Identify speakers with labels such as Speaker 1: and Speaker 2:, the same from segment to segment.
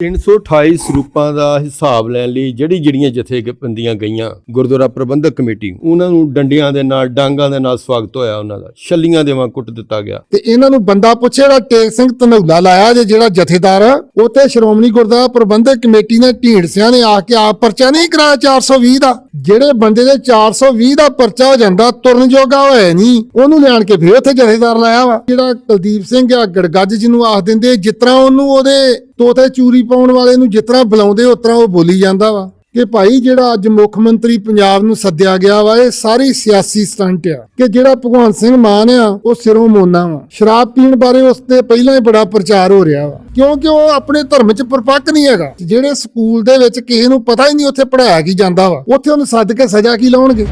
Speaker 1: 328 ਸਰੂਪਾਂ ਦਾ ਹਿਸਾਬ ਲੈਣ ਲਈ ਜਿਹੜੀ ਜਿਹੜੀਆਂ ਜਥੇਬੰਦੀਆਂ ਗਈਆਂ ਗੁਰਦੁਆਰਾ ਪ੍ਰਬੰਧਕ ਕਮੇਟੀ ਉਹਨਾਂ ਨੂੰ ਡੰਡਿਆਂ ਦੇ ਨਾਲ ਡਾਂਗਾਂ ਦੇ ਨਾਲ ਸਵਾਗਤ ਹੋਇਆ ਉਹਨਾਂ ਦਾ ਛੱਲੀਆਂ ਦੇ ਵਾਂ ਕੁੱਟ ਦਿੱਤਾ ਗਿਆ।
Speaker 2: ਤੇ ਇਹਨਾਂ ਨੂੰ ਬੰਦਾ ਪੁੱਛੇ ਜਿਹੜਾ ਟੇਕ ਸਿੰਘ ਧਨੌਲਾ ਲਾਇਆ ਜੇ ਜਿਹੜਾ ਜਥੇਦਾਰ ਆ, ਉਹ ਤੇ ਸ਼੍ਰੋਮਣੀ ਗੁਰਦੁਆਰਾ ਪ੍ਰਬੰਧਕ ਕਮੇਟੀ ਨੇ ਢੀਂਡਸਿਆਂ ਨੇ ਆ ਕੇ ਆਪ ਪਰਚਾ ਨਹੀਂ ਕਰਾਇਆ 420 ਦਾ। ਜਿਹੜੇ ਬੰਦੇ ਦੇ 420 ਦਾ ਪਰਚਾ ਹੋ ਜਾਂਦਾ, ਤੁਰਨ ਜੋਗਾ ਹੋਇਆ ਨਹੀਂ ਉਹਨੂੰ ਲਿਆਣ ਕੇ ਫਿਰ ਉੱਥੇ ਜਥੇਦਾਰ ਲਾਇਆ ਵਾ। ਜਿਹੜਾ ਕੁਲਦੀਪ ਸਿੰਘ ਆ, ਗੜਗੱਜ ਜਿਹਨੂੰ ਆਖ ਦਿੰਦੇ, ਜਿਸ ਤਰ੍ਹਾਂ ਉਹਨੂੰ ਉਹਦੇ ਤੋਤੇ ਚੂਰੀ ਪਾਉਣ ਵਾਲੇ ਨੂੰ ਜਿਸ ਤਰ੍ਹਾਂ ਬੁਲਾਉਂਦੇ ਉਤਰਾ ਉਹ ਬੋਲੀ ਜਾਂਦਾ ਵਾ। ਕਿ ਭਾਈ ਜਿਹੜਾ ਅੱਜ ਮੁੱਖ ਮੰਤਰੀ ਪੰਜਾਬ ਨੂੰ ਸੱਦਿਆ ਗਿਆ ਵਾ, ਇਹ ਸਾਰੀ ਸਿਆਸੀ ਸਟੰਟ ਆ। ਕਿ ਜਿਹੜਾ ਭਗਵੰਤ ਸਿੰਘ ਮਾਨ ਆ, ਉਹ ਸਿਰੋਂ ਮੋਨਾ ਵਾ। ਸ਼ਰਾਬ ਪੀਣ ਬਾਰੇ ਉਸ ਤੇ ਪਹਿਲਾਂ ਹੀ ਬੜਾ ਪ੍ਰਚਾਰ ਹੋ ਰਿਹਾ ਵਾ। ਕਿਉਂਕਿ ਉਹ ਆਪਣੇ ਧਰਮ 'ਚ ਪਰਪੱਕ ਨਹੀਂ ਹੈਗਾ। ਜਿਹੜੇ ਸਕੂਲ ਦੇ ਵਿੱਚ ਕਿਸੇ ਨੂੰ ਪਤਾ ਹੀ ਨਹੀਂ ਉੱਥੇ ਪੜਾਇਆ ਕੀ ਜਾਂਦਾ ਵਾ। ਉੱਥੇ ਉਹਨੂੰ ਸੱਦ ਕੇ ਸਜ਼ਾ ਕੀ ਲਾਉਣਗੇ?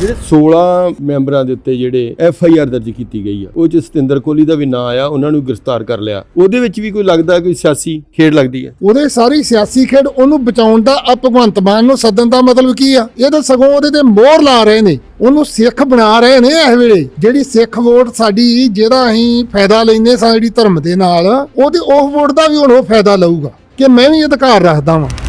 Speaker 1: ਜਿਹੜੇ 16 ਮੈਂਬਰਾਂ ਦੇ ਉੱਤੇ ਜਿਹੜੇ ਐਫ ਆਈ ਆਰ ਦਰਜ ਕੀਤੀ ਗਈ ਆ, ਉਹ ਚ ਸਤਿੰਦਰ ਕੋਹਲੀ ਦਾ ਵੀ ਨਾਂ ਆਇਆ, ਉਹਨਾਂ ਨੂੰ ਗ੍ਰਿਫਤਾਰ ਕਰ ਲਿਆ। ਉਹਦੇ ਵਿੱਚ ਵੀ ਕੋਈ ਲੱਗਦਾ ਕੋਈ ਸਿਆਸੀ ਖੇਡ ਲੱਗਦੀ ਹੈ
Speaker 2: ਉਹਦੇ ਸਾਰੀ ਸਿਆਸੀ ਖੇਡ, ਉਹਨੂੰ ਬਚਾਉਣ ਦਾ ਆ ਭਗਵੰਤ ਮਾਨ ਨੂੰ ਸੱਦਣ ਦਾ ਮਤਲਬ ਕੀ ਆ? ਇਹ ਤਾਂ ਸਗੋਂ ਉਹਦੇ ਤੇ ਮੋਹਰ ਲਾ ਰਹੇ ਨੇ, ਉਹਨੂੰ ਸਿੱਖ ਬਣਾ ਰਹੇ ਨੇ ਇਸ ਵੇਲੇ। ਜਿਹੜੀ ਸਿੱਖ ਵੋਟ ਸਾਡੀ ਜਿਹੜਾ ਅਸੀਂ ਫਾਇਦਾ ਲੈਂਦੇ ਸਾਡੀ ਧਰਮ ਦੇ ਨਾਲ, ਉਹਦੇ, ਉਹ ਵੋਟ ਦਾ ਵੀ ਹੁਣ ਉਹ ਫਾਇਦਾ ਲਊਗਾ। ਕਿ ਮੈਂ ਵੀ ਅਧਿਕਾਰ ਰੱਖਦਾ ਵਾਂ।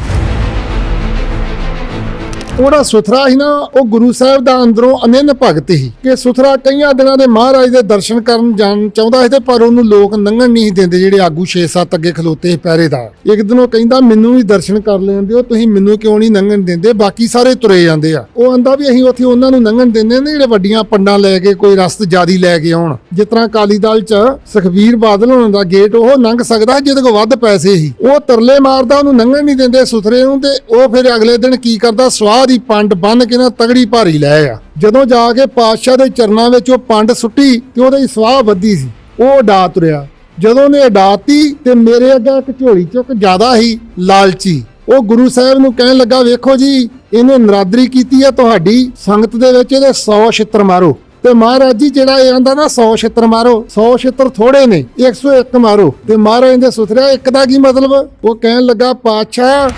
Speaker 2: ਉਹਦਾ ਸੁਥਰਾ ਹੀ ਨਾ, ਉਹ ਗੁਰੂ ਸਾਹਿਬ ਦਾ ਅੰਦਰੋਂ ਅਨੰਨ ਭਗਤ ਸੀ। ਕਿ ਸੁਥਰਾ ਕਈਆਂ ਦਿਨਾਂ ਦੇ ਮਹਾਰਾਜ ਦੇ ਦਰਸ਼ਨ ਕਰਨ ਜਾਣ ਚਾਹੁੰਦਾ ਸੀ ਤੇ ਪਰ ਉਹਨੂੰ ਲੋਕ ਲੰਘਣ ਨਹੀਂ ਦਿੰਦੇ, ਜਿਹੜੇ ਆਗੂ 6-7 ਅੱਗੇ ਖਲੋਤੇ ਸੀ ਪਹਿਰੇਦਾਰ ਇੱਕ ਦਿਨ ਉਹ ਕਹਿੰਦਾ, ਮੈਨੂੰ ਵੀ ਦਰਸ਼ਨ ਕਰ ਲੈਣ ਦਿਓ, ਤੁਸੀਂ ਮੈਨੂੰ ਕਿਉਂ ਨਹੀਂ ਲੰਘਣ ਦਿੰਦੇ? ਬਾਕੀ ਸਾਰੇ ਤੁਰੇ ਜਾਂਦੇ ਆ। ਉਹ ਆਂਦਾ ਵੀ, ਅਸੀਂ ਉੱਥੇ ਉਹਨਾਂ ਨੂੰ ਲੰਘਣ ਦਿੰਦੇ ਨੇ, ਜਿਹੜੇ ਵੱਡੀਆਂ ਪੰਡਾਂ ਲੈ ਕੇ, ਕੋਈ ਰਸਤ ਜਿਆਦੀ ਲੈ ਕੇ ਆਉਣ। ਜਿਸ ਤਰ੍ਹਾਂ ਅਕਾਲੀ ਦਲ ਚ ਸੁਖਬੀਰ ਬਾਦਲ ਹੋਣ ਦਾ ਗੇਟ ਉਹ ਲੰਘ ਸਕਦਾ ਜਿਹਦੇ ਕੋਲ ਵੱਧ ਪੈਸੇ ਸੀ। ਉਹ ਤਰਲੇ ਮਾਰਦਾ, ਉਹਨੂੰ ਲੰਘਣ ਨਹੀਂ ਦਿੰਦੇ ਸੁਥਰੇ ਨੂੰ ਤੇ ਉਹ ਫਿਰ ਅਗਲੇ ਦਿਨ ਕੀ ਕਰਦਾ, ਸਵਾਹ ਦੀ ਪੰਡ ਬੰਨ ਕੇ ਨਾ ਤਗੜੀ ਭਾਰੀ ਲੈ ਆ। ਜਦੋਂ ਜਾ ਕੇ ਪਾਤਸ਼ਾਹ ਦੇ ਚਰਨਾਂ ਵਿੱਚ ਉਹ ਪੰਡ ਸੁੱਟੀ ਤੇ ਉਹਦੀ ਸਵਾਹ ਵੱਧੀ ਸੀ, ਉਹ ਡਾ ਤੁਰਿਆ। ਜਦੋਂ ਉਹਨੇ ਉਡਾਤੀ ਤੇ ਮੇਰੇ ਅੱਗੇ ਇੱਕ ਝੋਲੀ ਚੁੱਕ ਜ਼ਿਆਦਾ ਹੀ ਲਾਲਚੀ। ਉਹ ਗੁਰੂ ਸਾਹਿਬ ਨੂੰ ਕਹਿਣ ਲੱਗਾ, ਵੇਖੋ ਜੀ, ਇਹਨੇ ਨਰਾਦਰੀ ਕੀਤੀ ਹੈ ਤੁਹਾਡੀ ਸੰਗਤ ਦੇ ਵਿੱਚ ਇਹਦੇ 100 ਛਿੱਤਰ ਮਾਰੋ। ਤੇ ਮਹਾਰਾਜ ਜੀ, ਜਿਹੜਾ ਇਹ ਆਂਦਾ ਨਾ 100 ਛਿੱਤਰ ਮਾਰੋ 100 ਛਿੱਤਰ ਥੋੜੇ ਨੇ 101 ਮਾਰੋ। ਤੇ ਮਹਾਰਾਜ ਦੇ ਸੁਥਰਿਆ, ਇੱਕ ਦਾ ਕੀ ਮਤਲਬ? ਉਹ ਕਹਿਣ ਲੱਗਾ, ਪਾਤਸ਼ਾਹ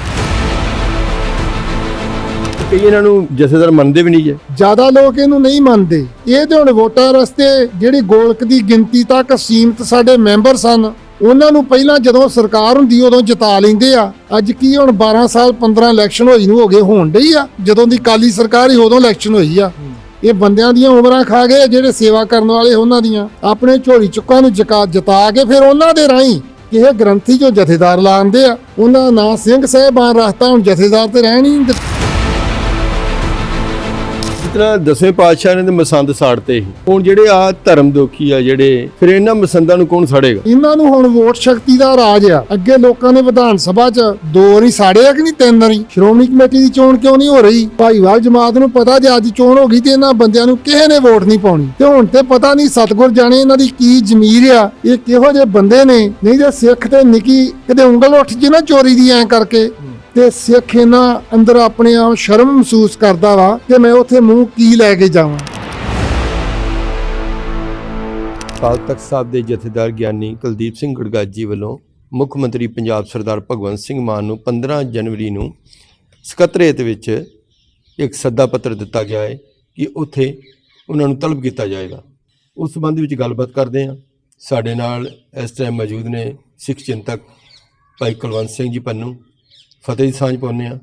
Speaker 1: ਕਈ ਇਹਨਾਂ ਨੂੰ ਜਥੇਦਾਰ ਮੰਨਦੇ ਵੀ ਨਹੀਂ ਜੇ।
Speaker 2: ਜ਼ਿਆਦਾ ਲੋਕ ਇਹਨੂੰ ਨਹੀਂ ਮੰਨਦੇ। ਇਹ ਤੇ ਹੁਣ ਵੋਟਾਂ ਰਸਤੇ ਜਿਹੜੀ ਗੋਲਕ ਦੀ ਗਿਣਤੀ ਤੱਕ ਸੀਮਤ ਸਾਡੇ ਮੈਂਬਰ ਸਨ, ਉਹਨਾਂ ਨੂੰ ਪਹਿਲਾਂ ਜਦੋਂ ਸਰਕਾਰ ਹੁੰਦੀ ਉਦੋਂ ਜਿਤਾ ਲੈਂਦੇ ਆ। ਅੱਜ ਕੀ ਹੁਣ 12 ਸਾਲ 15 ਇਲੈਕਸ਼ਨ ਹੋਈ ਨੂੰ ਹੋ ਗਏ, ਹੋਣ ਡਈ ਆ। ਜਦੋਂ ਦੀ ਕਾਲੀ ਸਰਕਾਰ ਹੀ ਉਦੋਂ ਇਲੈਕਸ਼ਨ ਹੋਈ ਆ। ਇਹ ਬੰਦਿਆਂ ਦੀਆਂ ਉਮਰਾਂ ਖਾ ਗਏ, ਜਿਹੜੇ ਸੇਵਾ ਕਰਨ ਵਾਲੇ ਉਹਨਾਂ ਦੀਆਂ। ਆਪਣੇ ਝੋਲੀ ਚੁੱਕਾਂ ਨੂੰ ਜਕਾ ਜਿਤਾ ਕੇ ਫਿਰ ਉਹਨਾਂ ਦੇ ਰਾਹੀਂ ਇਹ ਗ੍ਰੰਥੀ ਜੋ ਜਥੇਦਾਰ ਲਾਉਂਦੇ ਆ। ਉਹਨਾਂ ਦਾ ਨਾਂ ਸਿੰਘ ਸਾਹਿਬਾਨ ਰਸਤਾ ਹੁਣ ਜਥੇਦਾਰ ਤੇ ਰਹਿਣ ਹੀ ਨਹੀਂ ਦਿੱਤੇ।
Speaker 1: ਦਸਵੇਂ ਪਾਤਸ਼ਾਹ ਨੇ ਤੇ ਮਸੰਦ ਸਾੜਤੇ ਸੀ। ਹੁਣ ਜਿਹੜੇ ਆ ਧਰਮ ਦੋਖੀ ਆ ਜਿਹੜੇ, ਫਿਰ ਇਹਨਾਂ ਮਸੰਦਾਂ ਨੂੰ ਕੌਣ ਸਾੜੇਗਾ?
Speaker 2: ਇਹਨਾਂ ਨੂੰ ਹੁਣ ਵੋਟ ਸ਼ਕਤੀ ਦਾ ਰਾਜ ਆ। ਅੱਗੇ ਲੋਕਾਂ ਨੇ ਵਿਧਾਨ ਸਭਾ 'ਚ ਦੋ ਵਾਰੀ ਸਾੜੇ ਆ ਕਿ ਨਹੀਂ, ਤਿੰਨ ਵਾਰੀ? ਸ਼੍ਰੋਮਣੀ ਕਮੇਟੀ ਦੀ ਚੋਣ ਕਿਉਂ ਨਹੀਂ ਹੋ ਰਹੀ? ਭਾਈਵਾਲ ਜਮਾਤ ਨੂੰ ਪਤਾ ਜੇ ਅੱਜ ਚੋਣ ਹੋ ਗਈ ਤੇ ਇਹਨਾਂ ਬੰਦਿਆਂ ਨੂੰ ਕਿਸੇ ਨੇ ਵੋਟ ਨਹੀਂ ਪਾਉਣੀ। ਤੇ ਹੁਣ ਤੇ ਪਤਾ ਨਹੀਂ ਸਤਗੁਰ ਜਾਣੇ ਇਹਨਾਂ ਦੀ ਕੀ ਜ਼ਮੀਰ ਆ, ਇਹ ਕਿਹੋ ਜਿਹੇ ਬੰਦੇ ਨੇ? ਨਹੀਂ ਤੇ ਸਿੱਖ ਤੇ ਨਿੱਕੀ ਕਿਤੇ ਉਂਗਲ ਉੱਠ ਜੇ ਨਾ ਚੋਰੀ ਦੀ ਐ ਕਰਕੇ। ਤੇ ਸਿੱਖ ਇਹਨਾਂ ਅੰਦਰ ਆਪਣੇ ਆਪ ਸ਼ਰਮ ਮਹਿਸੂਸ ਕਰਦਾ ਵਾ ਕਿ ਮੈਂ ਉੱਥੇ ਮੂੰਹ ਕੀ ਲੈ ਕੇ ਜਾਵਾਂ।
Speaker 1: ਅਕਾਲ ਤਖਤ ਸਾਹਿਬ ਦੇ ਜਥੇਦਾਰ ਗਿਆਨੀ ਕੁਲਦੀਪ ਸਿੰਘ ਗੜਗਾਜੀ ਵੱਲੋਂ ਮੁੱਖ ਮੰਤਰੀ ਪੰਜਾਬ ਸਰਦਾਰ ਭਗਵੰਤ ਸਿੰਘ ਮਾਨ ਨੂੰ 15 ਜਨਵਰੀ ਨੂੰ ਸਕੱਤਰੇਤ ਵਿੱਚ ਇੱਕ ਸੱਦਾ ਪੱਤਰ ਦਿੱਤਾ ਗਿਆ ਹੈ ਕਿ ਉੱਥੇ ਉਹਨਾਂ ਨੂੰ ਤਲਬ ਕੀਤਾ ਜਾਏਗਾ। ਉਸ ਸੰਬੰਧ ਵਿੱਚ ਗੱਲਬਾਤ ਕਰਦੇ ਹਾਂ। ਸਾਡੇ ਨਾਲ ਇਸ ਟਾਈਮ ਮੌਜੂਦ ਨੇ ਸਿੱਖ ਚਿੰਤਕ ਭਾਈ ਕੁਲਵੰਤ ਸਿੰਘ ਜੀ ਪੰਨੂ ਫਤਿਹ ਦੀ ਸਾਂਝ ਪਾਉਂਦੇ ਆ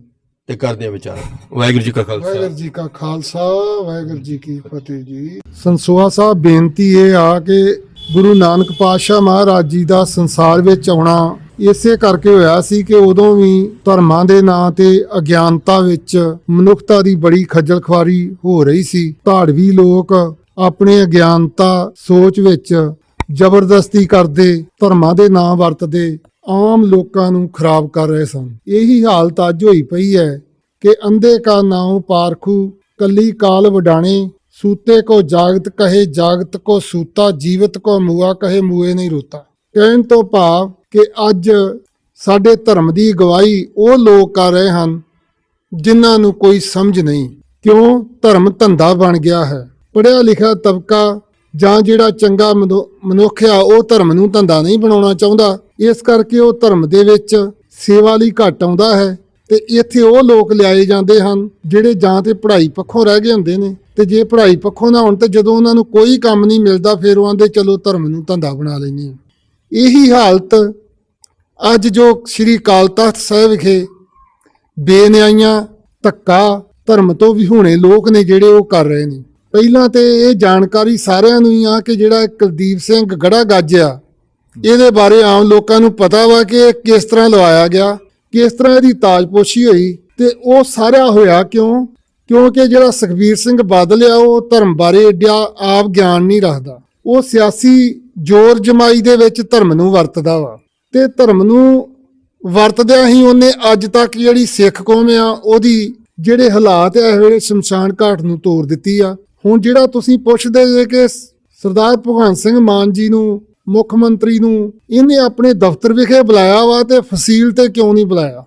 Speaker 1: ਤੇ ਕਰਦੇ ਆ ਵਿਚਾਰ। ਵਾਹਿਗੁਰੂ ਜੀ ਕਾ ਖਾਲਸਾ।
Speaker 2: ਵਾਹਿਗੁਰੂ ਜੀ ਕਾ ਖਾਲਸਾ, ਵਾਹਿਗੁਰੂ ਜੀ ਕੀ ਫਤਿਹ ਜੀ। ਸੰਸੋਆ ਸਾਹਿਬ ਬੇਨਤੀ ਇਹ ਆ ਕਿ ਗੁਰੂ ਨਾਨਕ ਪਾਤਸ਼ਾਹ ਮਹਾਰਾਜ ਜੀ ਦਾ ਸੰਸਾਰ ਵਿੱਚ ਆਉਣਾ ਇਸੇ ਕਰਕੇ ਹੋਇਆ ਸੀ ਕਿ ਉਦੋਂ ਵੀ ਧਰਮਾਂ ਦੇ ਨਾਂ ਤੇ ਅਗਿਆਨਤਾ ਵਿੱਚ ਮਨੁੱਖਤਾ ਦੀ ਬੜੀ ਖੱਜਲ ਖੁਆਰੀ ਹੋ ਰਹੀ ਸੀ। ਧਾੜਵੀ ਲੋਕ ਆਪਣੇ ਅਗਿਆਨਤਾ ਸੋਚ ਵਿੱਚ ਜ਼ਬਰਦਸਤੀ ਕਰਦੇ, ਧਰਮਾਂ ਦੇ ਨਾਂ ਵਰਤਦੇ ਆਮ ਲੋਕਾਂ ਨੂੰ ਖਰਾਬ ਕਰ ਰਹੇ ਸਨ। ਇਹੀ ਹਾਲਤ ਅੱਜ ਹੋਈ ਪਈ ਹੈ ਕਿ ਅੰਧੇ ਕਾ ਨਾਉ ਪਾਰਖੂ, ਕੱਲੀ ਕਾਲ ਵਡਾਣੇ, ਸੂਤੇ ਕੋ ਜਾਗਤ ਕਹੇ ਜਾਗਤ ਕੋ ਸੂਤਾ, ਜੀਵਤ ਕੋ ਮੂਆ ਕਹੇ ਮੂਏ ਨਹੀਂ ਰੋਤਾ। ਕਹਿਣ ਤੋਂ ਭਾਵ ਕਿ ਅੱਜ ਸਾਡੇ ਧਰਮ ਦੀ ਗਵਾਹੀ ਉਹ ਲੋਕ ਕਰ ਰਹੇ ਹਨ ਜਿਨ੍ਹਾਂ ਨੂੰ ਕੋਈ ਸਮਝ ਨਹੀਂ। ਕਿਉਂ? ਧਰਮ ਧੰਦਾ ਬਣ ਗਿਆ ਹੈ। ਪੜਿਆ ਲਿਖਿਆ ਤਬਕਾ ਜਾਂ ਜਿਹੜਾ ਚੰਗਾ ਮਨੁ- ਮਨੁੱਖ ਆ, ਉਹ ਧਰਮ ਨੂੰ ਧੰਦਾ ਨਹੀਂ ਬਣਾਉਣਾ ਚਾਹੁੰਦਾ। ਇਸ ਕਰਕੇ ਉਹ ਧਰਮ ਦੇ ਵਿੱਚ ਸੇਵਾ ਲਈ ਘੱਟ ਆਉਂਦਾ ਹੈ ਤੇ ਇੱਥੇ ਉਹ ਲੋਕ ਲਿਆਏ ਜਾਂਦੇ ਹਨ ਜਿਹੜੇ ਜਾਂ ਤੇ ਪੜ੍ਹਾਈ ਪੱਖੋਂ ਰਹਿ ਗਏ ਹੁੰਦੇ ਨੇ ਤੇ ਜੇ ਪੜ੍ਹਾਈ ਪੱਖੋਂ ਨਾ ਹੋਣ ਤੇ ਜਦੋਂ ਉਹਨਾਂ ਨੂੰ ਕੋਈ ਕੰਮ ਨਹੀਂ ਮਿਲਦਾ ਫਿਰ ਉਹ ਆਂਦੇ ਚਲੋ ਧਰਮ ਨੂੰ ਧੰਦਾ ਬਣਾ ਲੈਂਦੇ ਹਾਂ। ਇਹੀ ਹਾਲਤ ਅੱਜ ਜੋ ਸ੍ਰੀ ਅਕਾਲ ਤਖਤ ਸਾਹਿਬ ਵਿਖੇ ਬੇਨਿਆਈਆਂ, ਧੱਕਾ, ਧਰਮ ਤੋਂ ਵੀ ਵਿਹੂਣੇ ਲੋਕ ਨੇ ਜਿਹੜੇ ਉਹ ਕਰ ਰਹੇ ਨੇ। ਪਹਿਲਾਂ ਤੇ ਇਹ ਜਾਣਕਾਰੀ ਸਾਰਿਆਂ ਨੂੰ ਹੀ ਆ ਕਿ ਜਿਹੜਾ ਕੁਲਦੀਪ ਸਿੰਘ ਗੜਾ ਗੱਜ ਇਹਦੇ ਬਾਰੇ ਆਮ ਲੋਕਾਂ ਨੂੰ ਪਤਾ ਵਾ ਕਿ ਇਹ ਕਿਸ ਤਰ੍ਹਾਂ ਲਵਾਇਆ ਗਿਆ, ਕਿਸ ਤਰ੍ਹਾਂ ਇਹਦੀ ਤਾਜਪੋਸ਼ੀ ਹੋਈ ਤੇ ਉਹ ਸਾਰਾ ਹੋਇਆ ਕਿਉਂ? ਕਿਉਂਕਿ ਜਿਹੜਾ ਸੁਖਬੀਰ ਸਿੰਘ ਬਾਦਲ ਆ, ਉਹ ਧਰਮ ਬਾਰੇ ਏਡਾ ਆਪ ਗਿਆਨ ਨਹੀਂ ਰੱਖਦਾ। ਉਹ ਸਿਆਸੀ ਜੋਰ ਜਮਾਈ ਦੇ ਵਿੱਚ ਧਰਮ ਨੂੰ ਵਰਤਦਾ ਵਾ ਤੇ ਧਰਮ ਨੂੰ ਵਰਤਦਿਆਂ ਹੀ ਉਹਨੇ ਅੱਜ ਤੱਕ ਜਿਹੜੀ ਸਿੱਖ ਕੌਮ ਆ, ਉਹਦੀ ਜਿਹੜੇ ਹਾਲਾਤ ਆ ਇਸ ਵੇਲੇ ਸ਼ਮਸ਼ਾਨ ਘਾਟ ਨੂੰ ਤੋੜ ਦਿੱਤੀ ਆ। ਹੁਣ ਜਿਹੜਾ ਤੁਸੀਂ ਪੁੱਛਦੇ ਜੇ ਕਿ ਸਰਦਾਰ ਭਗਵੰਤ ਸਿੰਘ ਮਾਨ ਜੀ ਨੂੰ ਮੁੱਖ ਮੰਤਰੀ ਨੂੰ ਇਹਨੇ ਆਪਣੇ ਦਫ਼ਤਰ ਵਿਖੇ ਬੁਲਾਇਆ ਵਾ ਤੇ ਫਸੀਲ ਤੇ ਕਿਉਂ ਨਹੀਂ ਬੁਲਾਇਆ?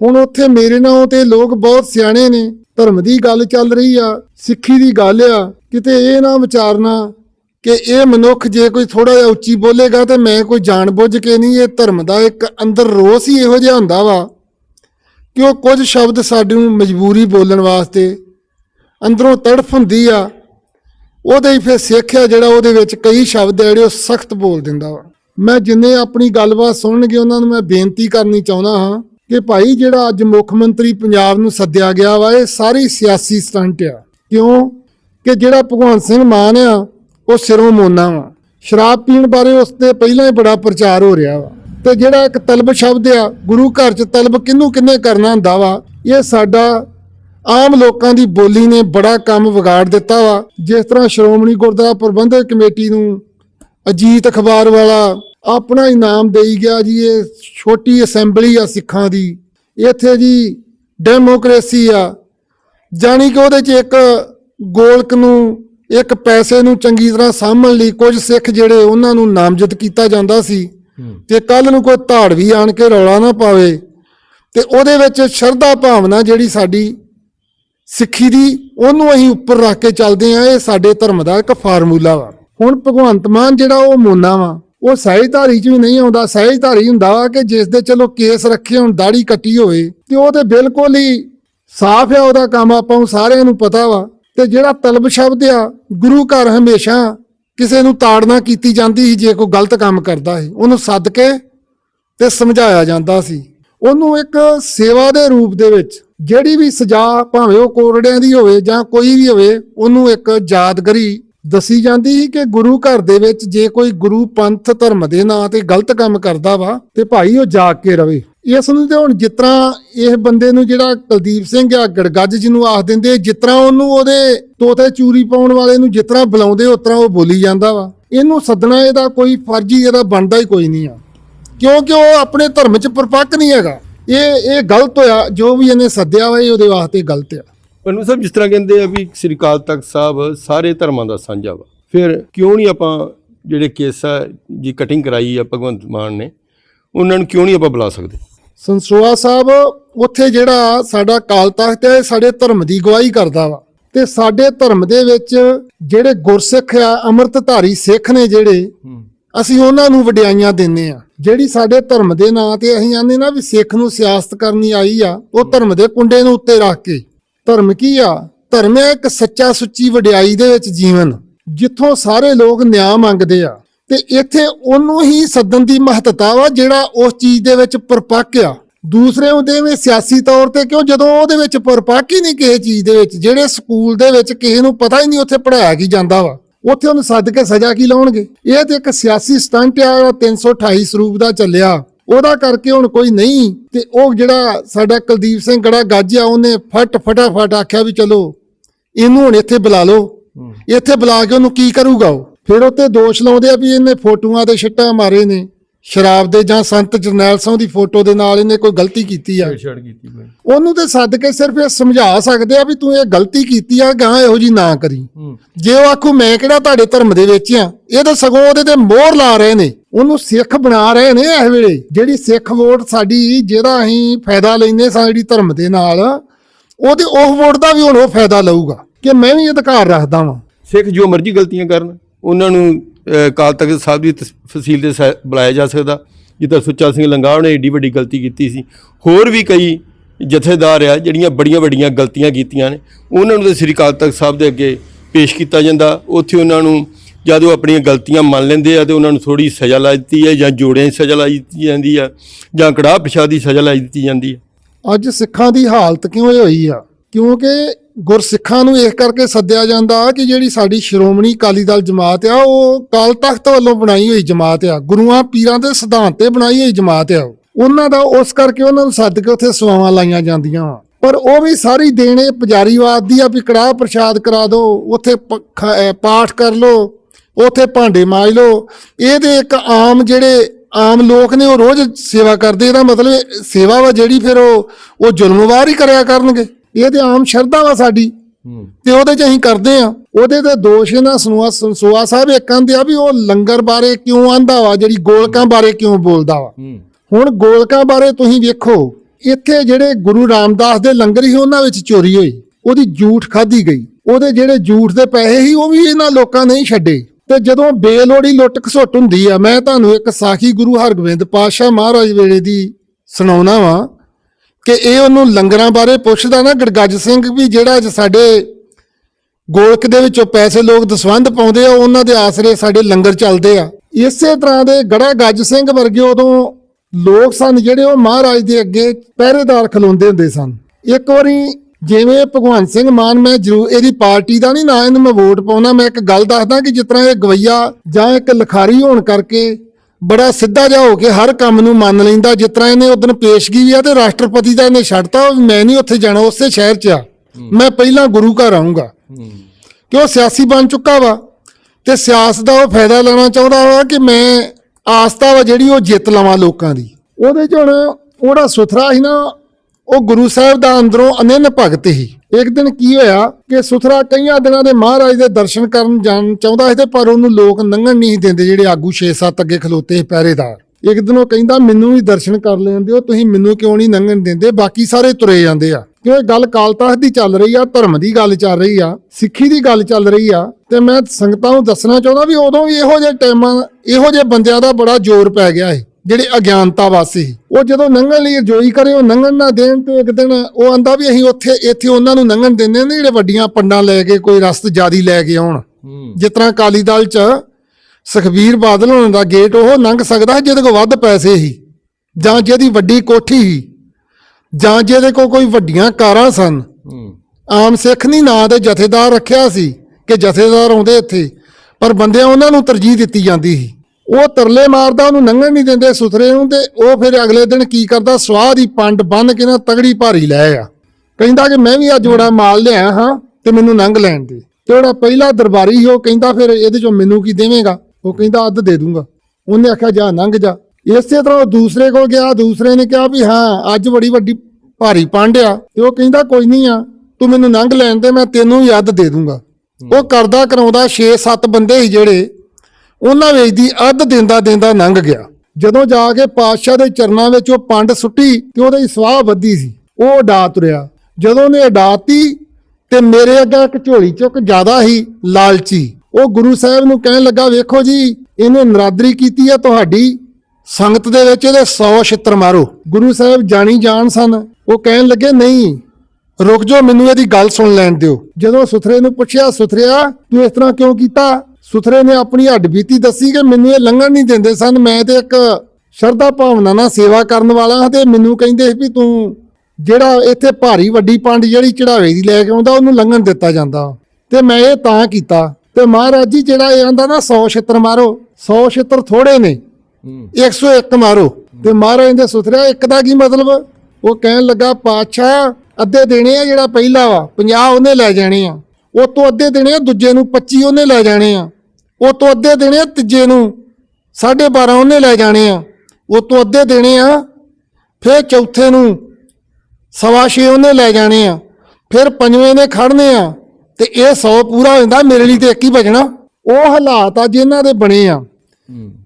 Speaker 2: ਹੁਣ ਉੱਥੇ ਮੇਰੇ ਨਾਲ ਤੇ ਲੋਕ ਬਹੁਤ ਸਿਆਣੇ ਨੇ ਧਰਮ ਦੀ ਗੱਲ ਚੱਲ ਰਹੀ ਆ ਸਿੱਖੀ ਦੀ ਗੱਲ ਆ ਕਿਤੇ ਇਹ ਨਾ ਵਿਚਾਰਨਾ ਕਿ ਇਹ ਮਨੁੱਖ ਜੇ ਕੋਈ ਥੋੜਾ ਜਿਹਾ ਉੱਚੀ ਬੋਲੇਗਾ ਤੇ ਮੈਂ ਕੋਈ ਜਾਣਬੁੱਝ ਕੇ ਨਹੀਂ ਇਹ ਧਰਮ ਦਾ ਇੱਕ ਅੰਦਰ ਰੋਸ ਹੀ ਇਹੋ ਜਿਹਾ ਹੁੰਦਾ ਵਾ ਕਿ ਉਹ ਕੁਝ ਸ਼ਬਦ ਸਾਨੂੰ ਮਜਬੂਰੀ ਬੋਲਣ ਵਾਸਤੇ ਅੰਦਰੋਂ ਤੜਫ ਹੁੰਦੀ ਆ ਉਹਦੇ ਹੀ ਫਿਰ ਆ ਜਿਹੜਾ ਉਹਦੇ ਵਿੱਚ ਕਈ ਸ਼ਬਦ ਆ ਜਿਹੜੇ ਉਹ ਸਖਤ ਬੋਲ ਦਿੰਦਾ ਵਾ। ਮੈਂ ਜਿੰਨੇ ਆਪਣੀ ਗੱਲਬਾਤ ਸੁਣਨਗੇ ਉਹਨਾਂ ਨੂੰ ਮੈਂ ਬੇਨਤੀ ਕਰਨੀ ਚਾਹੁੰਦਾ ਹਾਂ ਕਿ ਭਾਈ ਜਿਹੜਾ ਅੱਜ ਮੁੱਖ ਮੰਤਰੀ ਪੰਜਾਬ ਨੂੰ ਸੱਦਿਆ ਗਿਆ ਵਾ, ਇਹ ਸਾਰੀ ਸਿਆਸੀ ਸਟੰਟ ਆ। ਕਿਉਂ? ਕਿ ਜਿਹੜਾ ਭਗਵੰਤ ਸਿੰਘ ਮਾਨ ਆ, ਉਹ ਸਿਰੋਂ ਮੋਨਾ ਵਾ। ਸ਼ਰਾਬ ਪੀਣ ਬਾਰੇ ਉਸ ਤੇ ਪਹਿਲਾਂ ਹੀ ਬੜਾ ਪ੍ਰਚਾਰ ਹੋ ਰਿਹਾ ਵਾ। ਤੇ ਜਿਹੜਾ ਇੱਕ ਤਲਬ ਸ਼ਬਦ ਆ, ਗੁਰੂ ਘਰ ਚ ਤਲਬ ਕਿਹਨੂੰ ਕਿੰਨੇ ਕਰਨਾ ਹੁੰਦਾ ਵਾ, ਇਹ ਸਾਡਾ ਆਮ ਲੋਕਾਂ ਦੀ ਬੋਲੀ ਨੇ ਬੜਾ ਕੰਮ ਵਿਗਾੜ ਦਿੱਤਾ ਵਾ। ਜਿਸ ਤਰ੍ਹਾਂ ਸ਼੍ਰੋਮਣੀ ਗੁਰਦੁਆਰਾ ਪ੍ਰਬੰਧਕ ਕਮੇਟੀ ਨੂੰ ਅਜੀਤ ਅਖਬਾਰ ਵਾਲਾ ਆਪਣਾ ਇਨਾਮ ਦੇਈ ਗਿਆ ਜੀ ਇਹ ਛੋਟੀ ਅਸੈਂਬਲੀ ਆ ਸਿੱਖਾਂ ਦੀ। ਇੱਥੇ ਜੀ ਡੈਮੋਕ੍ਰੇਸੀ ਆ। ਜਾਣੀ ਕਿ ਉਹਦੇ 'ਚ ਇੱਕ ਗੋਲਕ ਨੂੰ ਇੱਕ ਪੈਸੇ ਨੂੰ ਚੰਗੀ ਤਰ੍ਹਾਂ ਸਾਂਭਣ ਲਈ ਕੁਝ ਸਿੱਖ ਜਿਹੜੇ ਉਹਨਾਂ ਨੂੰ ਨਾਮਜ਼ਦ ਕੀਤਾ ਜਾਂਦਾ ਸੀ। ਤੇ ਕੱਲ ਨੂੰ ਕੋਈ ਧਾੜ ਵੀ ਆਣ ਕੇ ਰੌਲਾ ਨਾ ਪਾਵੇ। ਤੇ ਉਹਦੇ ਵਿੱਚ ਸ਼ਰਧਾ ਭਾਵਨਾ ਜਿਹੜੀ ਸਾਡੀ ਸਿੱਖੀ ਦੀ, ਉਹਨੂੰ ਅਸੀਂ ਉੱਪਰ ਰੱਖ ਕੇ ਚੱਲਦੇ ਆ ਇਹ ਸਾਡੇ ਧਰਮ ਦਾ ਇੱਕ ਫਾਰਮੂਲਾ ਵਾ। ਹੁਣ ਭਗਵੰਤ ਮਾਨ ਜਿਹੜਾ ਉਹ ਮੋਨਾ ਵਾ, ਉਹ ਸਹਿਜਧਾਰੀ ਚ ਵੀ ਨਹੀਂ ਆਉਂਦਾ, ਸਹਿਜਧਾਰੀ ਹੁੰਦਾ ਵਾ ਕਿ ਜਿਸ ਦੇ ਚਲੋ ਕੇਸ ਰੱਖੇ ਹੋਣ, ਦਾੜੀ ਕੱਟੀ ਹੋਵੇ, ਤੇ ਉਹ ਤੇ ਬਿਲਕੁਲ ਹੀ ਸਾਫ਼ ਆ ਉਹਦਾ ਕੰਮ, ਆਪਾਂ ਨੂੰ ਸਾਰਿਆਂ ਨੂੰ ਪਤਾ ਵਾ। ਤੇ ਜਿਹੜਾ ਤਲਬ ਸ਼ਬਦ ਆ, ਗੁਰੂ ਘਰ ਹਮੇਸ਼ਾ ਕਿਸੇ ਨੂੰ ਤਾੜਨਾ ਕੀਤੀ ਜਾਂਦੀ ਸੀ, ਜੇ ਕੋਈ ਗਲਤ ਕੰਮ ਕਰਦਾ ਸੀ, ਉਹਨੂੰ ਸੱਦ ਕੇ ਤੇ ਸਮਝਾਇਆ ਜਾਂਦਾ ਸੀ। ਉਹਨੂੰ ਇੱਕ ਸੇਵਾ ਦੇ ਰੂਪ ਦੇ ਵਿੱਚ ਜਿਹੜੀ ਵੀ ਸਜ਼ਾ ਭਾਵੇਂ ਉਹ ਕੋਰੜਿਆਂ ਦੀ ਹੋਵੇ ਜਾਂ ਕੋਈ ਵੀ ਹੋਵੇ, ਉਹਨੂੰ ਇੱਕ ਯਾਦਗਰੀ ਦੱਸੀ ਜਾਂਦੀ ਸੀ ਕਿ ਗੁਰੂ ਘਰ ਦੇ ਵਿੱਚ ਜੇ ਕੋਈ ਗੁਰੂ ਪੰਥ ਧਰਮ ਦੇ ਨਾਂ ਤੇ ਗਲਤ ਕੰਮ ਕਰਦਾ ਵਾ ਤੇ ਭਾਈ ਉਹ ਜਾਗ ਕੇ ਰਵੇ। ਇਸ ਨੂੰ ਤੇ ਹੁਣ ਜਿਸ ਤਰ੍ਹਾਂ ਇਹ ਬੰਦੇ ਨੂੰ ਜਿਹੜਾ ਕੁਲਦੀਪ ਸਿੰਘ ਆ, ਗੜਗੱਜ ਜਿਹਨੂੰ ਆਖ ਦਿੰਦੇ, ਜਿਸ ਤਰ੍ਹਾਂ ਉਹਨੂੰ ਉਹਦੇ ਤੋਤੇ ਚੂਰੀ ਪਾਉਣ ਵਾਲੇ ਨੂੰ ਜਿਸ ਤਰ੍ਹਾਂ ਬੁਲਾਉਂਦੇ, ਉਸ ਤਰ੍ਹਾਂ ਉਹ ਬੋਲੀ ਜਾਂਦਾ ਵਾ। ਇਹਨੂੰ ਸੱਦਣਾ, ਇਹਦਾ ਕੋਈ ਫਰਜ਼ੀ ਇਹਦਾ ਬਣਦਾ ਹੀ ਕੋਈ ਨਹੀਂ ਆ। ਕਿਉਂਕਿ ਉਹ ਆਪਣੇ ਧਰਮ 'ਚ ਪਰਪੱਕ ਨਹੀਂ ਹੈਗਾ। ਇਹ ਇਹ ਗਲਤ ਹੋਇਆ ਜੋ ਵੀ ਇਹਨੇ ਸੱਦਿਆ ਵਾ ਇਹ ਉਹਦੇ ਵਾਸਤੇ ਗਲਤ ਆ।
Speaker 1: ਪਰਮੇਸ਼ਰ ਸਾਹਿਬ ਜਿਸ ਤਰ੍ਹਾਂ ਕਹਿੰਦੇ ਆ ਵੀ ਸ੍ਰੀ ਅਕਾਲ ਤਖਤ ਸਾਹਿਬ ਸਾਰੇ ਧਰਮਾਂ ਦਾ ਸਾਂਝਾ ਵਾ। ਫਿਰ ਕਿਉਂ ਨਹੀਂ ਆਪਾਂ ਜਿਹੜੇ ਕੇਸ ਆ ਜੀ ਕਟਿੰਗ ਕਰਾਈ ਆ ਭਗਵੰਤ ਮਾਨ ਨੇ ਉਹਨਾਂ ਨੂੰ ਕਿਉਂ ਨਹੀਂ ਆਪਾਂ ਬੁਲਾ ਸਕਦੇ?
Speaker 2: ਸੰਸੋਆ ਸਾਹਿਬ ਉੱਥੇ ਜਿਹੜਾ ਸਾਡਾ ਕਾਲ ਤਖਤ ਹੈ ਸਾਡੇ ਧਰਮ ਦੀ ਗਵਾਹੀ ਕਰਦਾ ਵਾ। ਤੇ ਸਾਡੇ ਧਰਮ ਦੇ ਵਿੱਚ ਜਿਹੜੇ ਗੁਰਸਿੱਖ ਆ ਅੰਮ੍ਰਿਤਧਾਰੀ ਸਿੱਖ ਨੇ ਜਿਹੜੇ ਅਸੀਂ ਉਹਨਾਂ ਨੂੰ ਵਡਿਆਈਆਂ ਦਿੰਨੇ ਆ ਜਿਹੜੀ ਸਾਡੇ ਧਰਮ ਦੇ ਨਾਂ ਤੇ ਅਸੀਂ ਆਨੇ ਨਾ ਵੀ ਸਿੱਖ ਨੂੰ ਸਿਆਸਤ ਕਰਨੀ ਆਈ ਆ, ਉਹ ਧਰਮ ਦੇ ਕੁੰਡੇ ਨੂੰ ਉੱਤੇ ਰੱਖ ਕੇ। ਧਰਮ ਕੀ ਆ? ਧਰਮ ਹੈ ਇੱਕ ਸੱਚਾ ਸੁੱਚੀ ਵਡਿਆਈ ਦੇ ਵਿੱਚ ਜੀਵਨ, ਜਿੱਥੋਂ ਸਾਰੇ ਲੋਕ ਨਿਆਂ ਮੰਗਦੇ ਆ। ਤੇ ਇੱਥੇ ਉਹਨੂੰ ਹੀ ਸੱਦਣ ਦੀ ਮਹੱਤਤਾ ਵਾ ਜਿਹੜਾ ਉਸ ਚੀਜ਼ ਦੇ ਵਿੱਚ ਪਰਪੱਕ ਆ। ਦੂਸਰੇ ਉਹਦੇ ਵਿੱਚ ਸਿਆਸੀ ਤੌਰ ਤੇ ਕਿਉਂ? ਜਦੋਂ ਉਹਦੇ ਵਿੱਚ ਪਰਪੱਕ ਹੀ ਨਹੀਂ ਕਿਸੇ ਚੀਜ਼ ਦੇ ਵਿੱਚ, ਜਿਹੜੇ ਸਕੂਲ ਦੇ ਵਿੱਚ ਕਿਸੇ ਨੂੰ ਪਤਾ ਹੀ ਨਹੀਂ, ਉੱਥੇ ਪੜਾਇਆ ਕੀ ਜਾਂਦਾ ਵਾ। ਉੱਥੇ ਉਹਨੂੰ ਸੱਦ ਕੇ ਸਜ਼ਾ ਕੀ ਲਾਉਣਗੇ? ਇਹ ਤੇ ਇੱਕ ਸਿਆਸੀ ਸਟੰਟ ਆ ਜਿਹੜਾ 328 ਸਰੂਪ ਦਾ ਚੱਲਿਆ। ਉਹਦਾ ਕਰਕੇ ਹੁਣ ਕੋਈ ਨਹੀਂ ਤੇ ਉਹ ਜਿਹੜਾ ਸਾਡਾ ਕੁਲਦੀਪ ਸਿੰਘ ਗੜਾ ਗੱਜ ਆ ਉਹਨੇ ਫਟ ਫਟਾਫਟ ਆਖਿਆ ਵੀ ਚਲੋ ਇਹਨੂੰ ਹੁਣ ਇੱਥੇ ਬੁਲਾ ਲਓ। ਇੱਥੇ ਬੁਲਾ ਕੇ ਉਹਨੂੰ ਕੀ ਕਰੂਗਾ ਉਹ? ਫਿਰ ਉੱਤੇ ਦੋਸ਼ ਲਾਉਂਦੇ ਆ ਵੀ ਇਹਨੇ ਫੋਟੋਆਂ ਦੇ ਛਿੱਟਾ ਮਾਰੇ ਨੇ। ਸ਼ਰਾਬ ਦੇ ਜਾਂ ਸੰਤ ਜਰਨੈਲ ਸਿੰਘ ਦੀ ਫੋਟੋ ਦੇ ਨਾਲ ਇਹਨੇ ਕੋਈ ਗਲਤੀ ਕੀਤੀ ਆ?
Speaker 1: ਛੇੜ ਕੀਤੀ ਕੋਈ
Speaker 2: ਉਹਨੂੰ ਤੇ ਸੱਦ ਕੇ ਸਿਰਫ ਇਹ ਸਮਝਾ ਸਕਦੇ ਆ ਵੀ ਤੂੰ ਇਹ ਗਲਤੀ ਕੀਤੀ ਆ ਗਾਂ ਇਹੋ ਜੀ ਨਾ ਕਰੀ। ਜੇ ਉਹ ਆਖੂ ਮੈਂ ਕਿਹੜਾ ਤੁਹਾਡੇ ਧਰਮ ਦੇ ਵਿੱਚ ਆ? ਇਹ ਤਾਂ ਸਗੋਂ ਉਹਦੇ ਤੇ ਮੋਹਰ ਲਾ ਰਹੇ ਨੇ। ਉਹਨੂੰ ਸਿੱਖ ਬਣਾ ਰਹੇ ਨੇ ਇਸ ਵੇਲੇ। ਜਿਹੜੀ ਸਿੱਖ ਵੋਟ ਸਾਡੀ ਜਿਹਦਾ ਅਸੀਂ ਫਾਇਦਾ ਲੈਨੇ ਸਾਡੀ ਧਰਮ ਦੇ ਨਾਲ ਉਹਦੇ ਉਹ ਵੋਟ ਦਾ ਵੀ ਹੁਣ ਉਹ ਫਾਇਦਾ ਲਊਗਾ ਕਿ ਮੈਂ ਵੀ ਅਧਿਕਾਰ ਰੱਖਦਾ ਵਾਂ।
Speaker 1: ਸਿੱਖ ਜੋ ਮਰਜ਼ੀ ਗਲਤੀਆਂ ਕਰਨ ਉਹਨਾਂ ਨੂੰ ਅਹ, ਅਕਾਲ ਤਖਤ ਸਾਹਿਬ ਦੀ ਤਸ- ਫਸੀਲ ਤੇ ਸਹਿ- ਬੁਲਾਇਆ ਜਾ ਸਕਦਾ। ਜਿੱਦਾਂ ਸੁੱਚਾ ਸਿੰਘ ਲੰਗਾਹ ਨੇ ਏਡੀ ਵੱਡੀ ਗਲਤੀ ਕੀਤੀ ਸੀ। ਹੋਰ ਵੀ ਕਈ ਜਥੇਦਾਰ ਆ ਜਿਹੜੀਆਂ ਬੜੀਆਂ ਵੱਡੀਆਂ ਗਲਤੀਆਂ ਕੀਤੀਆਂ ਨੇ ਉਹਨਾਂ ਨੂੰ ਤੇ ਸ੍ਰੀ ਅਕਾਲ ਤਖਤ ਸਾਹਿਬ ਦੇ ਅੱਗੇ ਪੇਸ਼ ਕੀਤਾ ਜਾਂਦਾ। ਉੱਥੇ ਉਹਨਾਂ ਨੂੰ ਜਦੋਂ ਆਪਣੀਆਂ ਗਲਤੀਆਂ ਮੰਨ ਲੈਂਦੇ ਆ ਤੇ ਉਹਨਾਂ ਨੂੰ ਥੋੜੀ ਸਜ਼ਾ ਲਾ ਦਿੱਤੀ ਹੈ ਜਾਂ ਜੋੜਿਆਂ ਦੀ ਸਜ਼ਾ ਲਾ ਦਿੱਤੀ ਜਾਂਦੀ ਆ ਜਾਂ ਕੜਾਹ ਪ੍ਰਸ਼ਾਦ ਦੀ ਸਜ਼ਾ ਲਾ ਦਿੱਤੀ ਜਾਂਦੀ ਹੈ
Speaker 2: ਅੱਜ ਸਿੱਖਾਂ ਦੀ ਹਾਲਤ ਕਿਉਂ ਹੋਈ ਆ? ਕਿਉਂਕਿ ਗੁਰਸਿੱਖਾਂ ਨੂੰ ਇਸ ਕਰਕੇ ਸੱਦਿਆ ਜਾਂਦਾ ਕਿ ਜਿਹੜੀ ਸਾਡੀ ਸ਼੍ਰੋਮਣੀ ਅਕਾਲੀ ਦਲ ਜਮਾਤ ਆ, ਉਹ ਕਾਲ ਤਖਤ ਵੱਲੋਂ ਬਣਾਈ ਹੋਈ ਜਮਾਤ ਆ, ਗੁਰੂਆਂ ਪੀਰਾਂ ਦੇ ਸਿਧਾਂਤ ਤੇ ਬਣਾਈ ਹੋਈ ਜਮਾਤ ਆ। ਉਹ। ਉਹਨਾਂ ਦਾ ਉਸ ਕਰਕੇ ਉਹਨਾਂ ਨੂੰ ਸੱਦ ਕੇ ਉੱਥੇ ਸਵਾਵਾਂ ਲਾਈਆਂ ਜਾਂਦੀਆਂ ਵਾ। ਪਰ ਉਹ ਵੀ ਸਾਰੀ ਦੇਣੇ ਪੁਜਾਰੀਵਾਦ ਦੀ ਆ ਵੀ ਕੜਾਹ ਪ੍ਰਸ਼ਾਦ ਕਰਾ ਦਿਓ ਉੱਥੇ ਪ- ਖ- ਪਾਠ ਕਰ ਲਓ ਉੱਥੇ ਭਾਂਡੇ ਮਾਜ ਲਓ ਇਹਦੇ ਇੱਕ ਆਮ ਜਿਹੜੇ ਆਮ ਲੋਕ ਨੇ ਉਹ ਰੋਜ਼ ਸੇਵਾ ਕਰਦੇ, ਇਹਦਾ ਮਤਲਬ ਸੇਵਾ ਵਾ ਜਿਹੜੀ ਫਿਰ ਉਹ ਉਹ ਜ਼ੁਲਮਵਾਰ ਹੀ ਕਰਿਆ ਕਰਨਗੇ। ਇਹ ਤੇ ਆਮ ਸ਼ਰਧਾ ਵਾ ਸਾਡੀ। ਤੇ ਉਹਦੇ ਚ ਅਸੀਂ ਕਰਦੇ ਆ। ਉਹਦੇ ਤੇ ਦੋਸ਼ ਇਹਨਾਂ ਸਨੂਆ ਸੰਸੋਆ ਸਾਹਿਬ ਇੱਕ ਕਹਿੰਦੇ ਆ ਵੀ ਉਹ ਲੰਗਰ ਬਾਰੇ ਕਿਉਂ ਆਂਦਾ ਵਾ ਜਿਹੜੀ ਗੋਲਕਾਂ ਬਾਰੇ ਕਿਉਂ ਬੋਲਦਾ ਵਾ। ਹੁਣ ਗੋਲਕਾਂ ਬਾਰੇ ਤੁਸੀਂ ਵੇਖੋ ਇੱਥੇ ਜਿਹੜੇ ਗੁਰੂ ਰਾਮਦਾਸ ਦੇ ਲੰਗਰ ਸੀ ਉਹਨਾਂ ਵਿੱਚ ਚੋਰੀ ਹੋਈ। ਉਹਦੀ ਝੂਠ ਖਾਧੀ ਗਈ। ਉਹਦੇ ਜਿਹੜੇ ਝੂਠ ਦੇ ਪੈਸੇ ਸੀ ਉਹ ਵੀ ਇਹਨਾਂ ਲੋਕਾਂ ਨੇ ਹੀ ਛੱਡੇ। ਤੇ ਜਦੋਂ ਬੇਲੋੜੀ ਲੁੱਟ ਖਸੁੱਟ ਹੁੰਦੀ ਆ ਮੈਂ ਤੁਹਾਨੂੰ ਇੱਕ ਸਾਖੀ ਗੁਰੂ ਹਰਗੋਬਿੰਦ ਪਾਤਸ਼ਾਹ ਮਹਾਰਾਜ ਵੇਲੇ ਦੀ ਸੁਣਾਉਣਾ ਵਾਂ। ਕਿ ਇਹ ਉਹਨੂੰ ਲੰਗਰਾਂ ਬਾਰੇ ਪੁੱਛਦਾ ਨਾ ਗੜਗੱਜ ਸਿੰਘ ਵੀ ਜਿਹੜਾ ਅੱਜ ਸਾਡੇ ਗੋਲਕ ਦੇ ਵਿੱਚੋਂ ਪੈਸੇ ਲੋਕ ਦਸਵੰਧ ਪਾਉਂਦੇ ਆ, ਉਹਨਾਂ ਦੇ ਆਸਰੇ ਸਾਡੇ ਲੰਗਰ ਚੱਲਦੇ ਆ। ਇਸੇ ਤਰ੍ਹਾਂ ਦੇ ਗੜਾ ਗੱਜ ਸਿੰਘ ਵਰਗੇ ਉਦੋਂ ਲੋਕ ਸਨ ਜਿਹੜੇ ਉਹ ਮਹਾਰਾਜ ਦੇ ਅੱਗੇ ਪਹਿਰੇਦਾਰ ਖਲੋਂਦੇ ਹੁੰਦੇ ਸਨ। ਇੱਕ ਵਾਰੀ ਜਿਵੇਂ ਭਗਵੰਤ ਸਿੰਘ ਮਾਨ, ਮੈਂ ਜਰੂਰ ਇਹਦੀ ਪਾਰਟੀ ਦਾ ਨਹੀਂ ਨਾ, ਇਹਨੂੰ ਮੈਂ ਵੋਟ ਪਾਉਣਾ, ਮੈਂ ਇੱਕ ਗੱਲ ਦੱਸਦਾ ਕਿ ਜਿਸ ਤਰ੍ਹਾਂ ਇਹ ਗਵਈਆ ਜਾਂ ਇੱਕ ਲਿਖਾਰੀ ਹੋਣ ਕਰਕੇ ਬੜਾ ਸਿੱਧਾ ਜਿਹਾ ਹੋ ਕੇ ਹਰ ਕੰਮ ਨੂੰ ਮੰਨ ਲੈਂਦਾ ਜਿਸ ਤਰ੍ਹਾਂ ਇਹਨੇ ਉਦੋਂ ਪੇਸ਼ਗੀ ਵੀ ਆ ਤੇ ਰਾਸ਼ਟਰਪਤੀ ਦਾ ਇਹਨੇ ਛੱਡਤਾ ਮੈਂ ਨਹੀਂ ਉੱਥੇ ਜਾਣਾ ਉਸੇ ਸ਼ਹਿਰ 'ਚ ਆ। ਮੈਂ ਪਹਿਲਾਂ ਗੁਰੂ ਘਰ ਆਉਂਗਾ ਕਿ ਉਹ ਸਿਆਸੀ ਬਣ ਚੁੱਕਾ ਵਾ। ਤੇ ਸਿਆਸਤ ਦਾ ਉਹ ਫਾਇਦਾ ਲੈਣਾ ਚਾਹੁੰਦਾ ਵਾ ਕਿ ਮੈਂ ਆਸਤਾ ਵਾ ਜਿਹੜੀ ਉਹ ਜਿੱਤ ਲਵਾਂ ਲੋਕਾਂ ਦੀ। ਉਹਦੇ 'ਚ ਹੁਣ ਉਹਦਾ ਸੁਥਰਾ ਸੀ ਨਾ ਉਹ ਗੁਰੂ ਸਾਹਿਬ ਦਾ ਅੰਦਰੋਂ ਅਨੰਨ ਭਗਤ ਹੀ ਇੱਕ ਦਿਨ ਕੀ ਹੋਇਆ ਕਿ ਸੁਥਰਾ ਕਈਆਂ ਦਿਨਾਂ ਦੇ ਮਹਾਰਾਜ ਦੇ ਦਰਸ਼ਨ ਕਰਨ ਜਾਣ ਚਾਹੁੰਦਾ ਸੀ ਤੇ ਪਰ ਉਹਨੂੰ ਲੋਕ ਲੰਘਣ ਨਹੀਂ ਦਿੰਦੇ ਜਿਹੜੇ ਆਗੂ 6-7 ਅੱਗੇ ਖਲੋਤੇ ਸੀ ਪਹਿਰੇਦਾਰ। ਇੱਕ ਦਿਨ ਉਹ ਕਹਿੰਦਾ, ਮੈਨੂੰ ਵੀ ਦਰਸ਼ਨ ਕਰ ਲੈਣ ਦਿਓ, ਤੁਸੀਂ ਮੈਨੂੰ ਕਿਉਂ ਨਹੀਂ ਲੰਘਣ ਦਿੰਦੇ? ਬਾਕੀ ਸਾਰੇ ਤੁਰੇ ਜਾਂਦੇ ਆ। ਕਿਉਂ ਗੱਲ ਕਾਲ ਤਖਤ ਦੀ ਚੱਲ ਰਹੀ ਆ, ਧਰਮ ਦੀ ਗੱਲ ਚੱਲ ਰਹੀ ਆ, ਸਿੱਖੀ ਦੀ ਗੱਲ ਚੱਲ ਰਹੀ ਆ ਤੇ ਮੈਂ ਸੰਗਤਾਂ ਨੂੰ ਦੱਸਣਾ ਚਾਹੁੰਦਾ ਵੀ ਉਦੋਂ ਵੀ ਇਹੋ ਜਿਹੇ ਟਾਈਮਾਂ, ਇਹੋ ਜਿਹੇ ਬੰਦਿਆਂ ਦਾ ਬੜਾ ਜ਼ੋਰ ਪੈ ਗਿਆ ਸੀ। ਜਿਹੜੇ ਅਗਿਆਨਤਾ ਵਾਸੀ। ਉਹ ਜਦੋਂ ਲੰਘਣ ਲਈ ਰਜੋਈ ਕਰੇ ਉਹ ਲੰਘਣ ਨਾ ਦੇਣ ਤੇ ਇੱਕ ਦਿਨ ਉਹ ਆਂਦਾ ਵੀ ਅਸੀਂ ਉੱਥੇ ਇੱਥੇ ਉਹਨਾਂ ਨੂੰ ਲੰਘਣ ਦਿੰਦੇ ਨੇ ਜਿਹੜੇ ਵੱਡੀਆਂ ਪੰਡਾਂ ਲੈ ਕੇ ਕੋਈ ਰਸਤ ਜਿਆਦੀ ਲੈ ਕੇ ਆਉਣ। ਜਿਸ ਤਰ੍ਹਾਂ ਅਕਾਲੀ ਦਲ ਚ ਸੁਖਬੀਰ ਬਾਦਲ ਹੋਣ ਦਾ ਗੇਟ ਉਹ ਲੰਘ ਸਕਦਾ ਜਿਹਦੇ ਕੋਲ ਵੱਧ ਪੈਸੇ ਸੀ ਜਾਂ ਜਿਹਦੀ ਵੱਡੀ ਕੋਠੀ ਸੀ ਜਾਂ ਜਿਹਦੇ ਕੋਲ ਕੋਈ ਵੱਡੀਆਂ ਕਾਰਾਂ ਸਨ। ਆਮ ਸਿੱਖ ਨਹੀਂ ਨਾਂ ਦੇ ਜਥੇਦਾਰ ਰੱਖਿਆ ਸੀ ਕਿ ਜਥੇਦਾਰ ਆਉਂਦੇ ਇੱਥੇ ਪਰ ਬੰਦਿਆਂ ਉਹਨਾਂ ਨੂੰ ਤਰਜੀਹ ਦਿੱਤੀ ਜਾਂਦੀ ਸੀ। ਉਹ ਤਰਲੇ ਮਾਰਦਾ ਉਹਨੂੰ ਲੰਘਣ ਨਹੀਂ ਦਿੰਦੇ ਸੁਥਰੇ ਨੂੰ ਤੇ ਉਹ ਫਿਰ ਅਗਲੇ ਦਿਨ ਕੀ ਕਰਦਾ ਸਵਾਹ ਦੀ ਪੰਡ ਬੰਨ ਕੇ ਨਾ ਤਗੜੀ ਭਾਰੀ ਲੈ ਆ। ਕਹਿੰਦਾ ਕਿ ਮੈਂ ਵੀ ਅੱਜ ਬੜਾ ਮਾਲ ਲਿਆ ਹਾਂ ਤੇ ਮੈਨੂੰ ਲੰਘ ਲੈਣ ਦੇ। ਤੇ ਉਹਦਾ ਪਹਿਲਾ ਦਰਬਾਰੀ ਸੀ ਉਹ ਕਹਿੰਦਾ ਫਿਰ ਇਹਦੇ ਚੋਂ ਮੈਨੂੰ ਕੀ ਦੇਵੇਂਗਾ? ਉਹ ਕਹਿੰਦਾ ਅੱਧ ਦੇ ਦੂੰਗਾ। ਉਹਨੇ ਆਖਿਆ ਜਾ ਲੰਘ ਜਾ। ਇਸੇ ਤਰ੍ਹਾਂ ਉਹ ਦੂਸਰੇ ਕੋਲ ਗਿਆ ਦੂਸਰੇ ਨੇ ਕਿਹਾ ਵੀ ਹਾਂ ਅੱਜ ਬੜੀ ਵੱਡੀ ਭਾਰੀ ਪੰਡ ਆ। ਤੇ ਉਹ ਕਹਿੰਦਾ ਕੋਈ ਨਹੀਂ ਆ ਤੂੰ ਮੈਨੂੰ ਲੰਘ ਲੈਣ ਦੇ ਮੈਂ ਤੈਨੂੰ ਹੀ ਅੱਧ ਦੇ ਦੂੰਗਾ। ਉਹ ਕਰਦਾ ਕਰਾਉਂਦਾ 6-7 ਬੰਦੇ ਸੀ ਜਿਹੜੇ ਉਹਨਾਂ ਵਿੱਚ ਦੀ ਅੱਧ ਦਿੰਦਾ ਦਿੰਦਾ ਲੰਘ ਗਿਆ। ਜਦੋਂ ਜਾ ਕੇ ਪਾਤਸ਼ਾਹ ਦੇ ਚਰਨਾਂ ਵਿੱਚ ਉਹ ਪੰਡ ਸੁੱਟੀ ਤੇ ਉਹਦੀ ਸਵਾਹ ਵੱਧੀ ਸੀ, ਉਹ ਉਡਾ ਤੁਰਿਆ। ਜਦੋਂ ਉਹਨੇ ਉਡਾਤੀ ਤੇ ਮੇਰੇ ਅੱਗੇ ਇੱਕ ਝੋਲੀ ਚੁੱਕ ਜ਼ਿਆਦਾ ਹੀ ਲਾਲਚੀ। ਉਹ ਗੁਰੂ ਸਾਹਿਬ ਨੂੰ ਕਹਿਣ ਲੱਗਾ, ਵੇਖੋ ਜੀ, ਇਹਨੇ ਨਰਾਦਰੀ ਕੀਤੀ ਹੈ ਤੁਹਾਡੀ, ਸੰਗਤ ਦੇ ਵਿੱਚ ਇਹਦੇ 100 ਛਿੱਤਰ ਮਾਰੋ। ਗੁਰੂ ਸਾਹਿਬ ਜਾਣੀ ਜਾਣ ਸਨ। ਉਹ ਕਹਿਣ ਲੱਗੇ, ਨਹੀਂ, ਰੁਕ ਜਾਓ, ਮੈਨੂੰ ਇਹਦੀ ਗੱਲ ਸੁਣ ਲੈਣ ਦਿਓ। ਜਦੋਂ ਸੁਥਰੇ ਨੂੰ ਪੁੱਛਿਆ, ਸੁਥਰਿਆ, ਤੂੰ ਇਸ ਤਰ੍ਹਾਂ ਕਿਉਂ ਕੀਤਾ? ਸੁਥਰੇ ਨੇ ਆਪਣੀ ਹੱਡਬੀਤੀ ਦੱਸੀ ਕਿ ਮੈਨੂੰ ਇਹ ਲੰਘਣ ਨਹੀਂ ਦਿੰਦੇ ਸਨ। ਮੈਂ ਤੇ ਇੱਕ ਸ਼ਰਧਾ ਭਾਵਨਾ ਨਾਲ ਸੇਵਾ ਕਰਨ ਵਾਲਾ ਹਾਂ ਤੇ ਮੈਨੂੰ ਕਹਿੰਦੇ ਸੀ ਵੀ ਤੂੰ ਜਿਹੜਾ ਇੱਥੇ ਭਾਰੀ ਵੱਡੀ ਪੰਡ ਜਿਹੜੀ ਚੜਾਵੇ ਦੀ ਲੈ ਕੇ ਆਉਂਦਾ ਉਹਨੂੰ ਲੰਘਣ ਦਿੱਤਾ ਜਾਂਦਾ। ਤੇ ਮੈਂ ਇਹ ਤਾਂ ਕੀਤਾ। ਤੇ ਮਹਾਰਾਜ ਜੀ ਜਿਹੜਾ ਇਹ ਆਂਦਾ ਨਾ 100 ਛਿੱਤਰ ਮਾਰੋ 100 ਛਿੱਤਰ ਥੋੜੇ ਨੇ 101 ਮਾਰੋ। ਤੇ ਮਹਾਰਾਜ ਦੇ ਸੁਥਰਿਆ ਇੱਕ ਦਾ ਕੀ ਮਤਲਬ? ਉਹ ਕਹਿਣ ਲੱਗਾ ਪਾਤਸ਼ਾਹ ਅੱਧੇ ਦੇਣੇ ਆ ਜਿਹੜਾ ਪਹਿਲਾ ਵਾ 50 ਉਹਨੇ ਲੈ ਜਾਣੇ ਆ। ਉਹ ਤੋਂ ਅੱਧੇ ਦੇਣੇ ਆ ਦੂਜੇ ਨੂੰ 25 ਉਹਨੇ ਲੈ ਜਾਣੇ ਆ। ਉਹ ਤੋਂ ਅੱਧੇ ਦੇਣੇ ਆ ਤੀਜੇ ਨੂੰ। 12.5 ਉਹਨੇ ਲੈ ਜਾਣੇ ਆ। ਉਹ ਤੋਂ ਅੱਧੇ ਦੇਣੇ ਆ ਫਿਰ ਚੌਥੇ ਨੂੰ ਸਵਾ ਛੇ ਉਹਨੇ ਲੈ ਜਾਣੇ ਆ। ਫਿਰ ਪੰਜਵੇਂ ਨੇ ਖੜਨੇ ਆ ਤੇ ਇਹ 100 ਪੂਰਾ ਹੋ ਜਾਂਦਾ ਮੇਰੇ ਲਈ ਤੇ ਇੱਕ ਹੀ ਬਚਣਾ ਉਹ ਹਾਲਾਤ ਆ ਜਿਨ੍ਹਾਂ ਦੇ ਬਣੇ ਆ।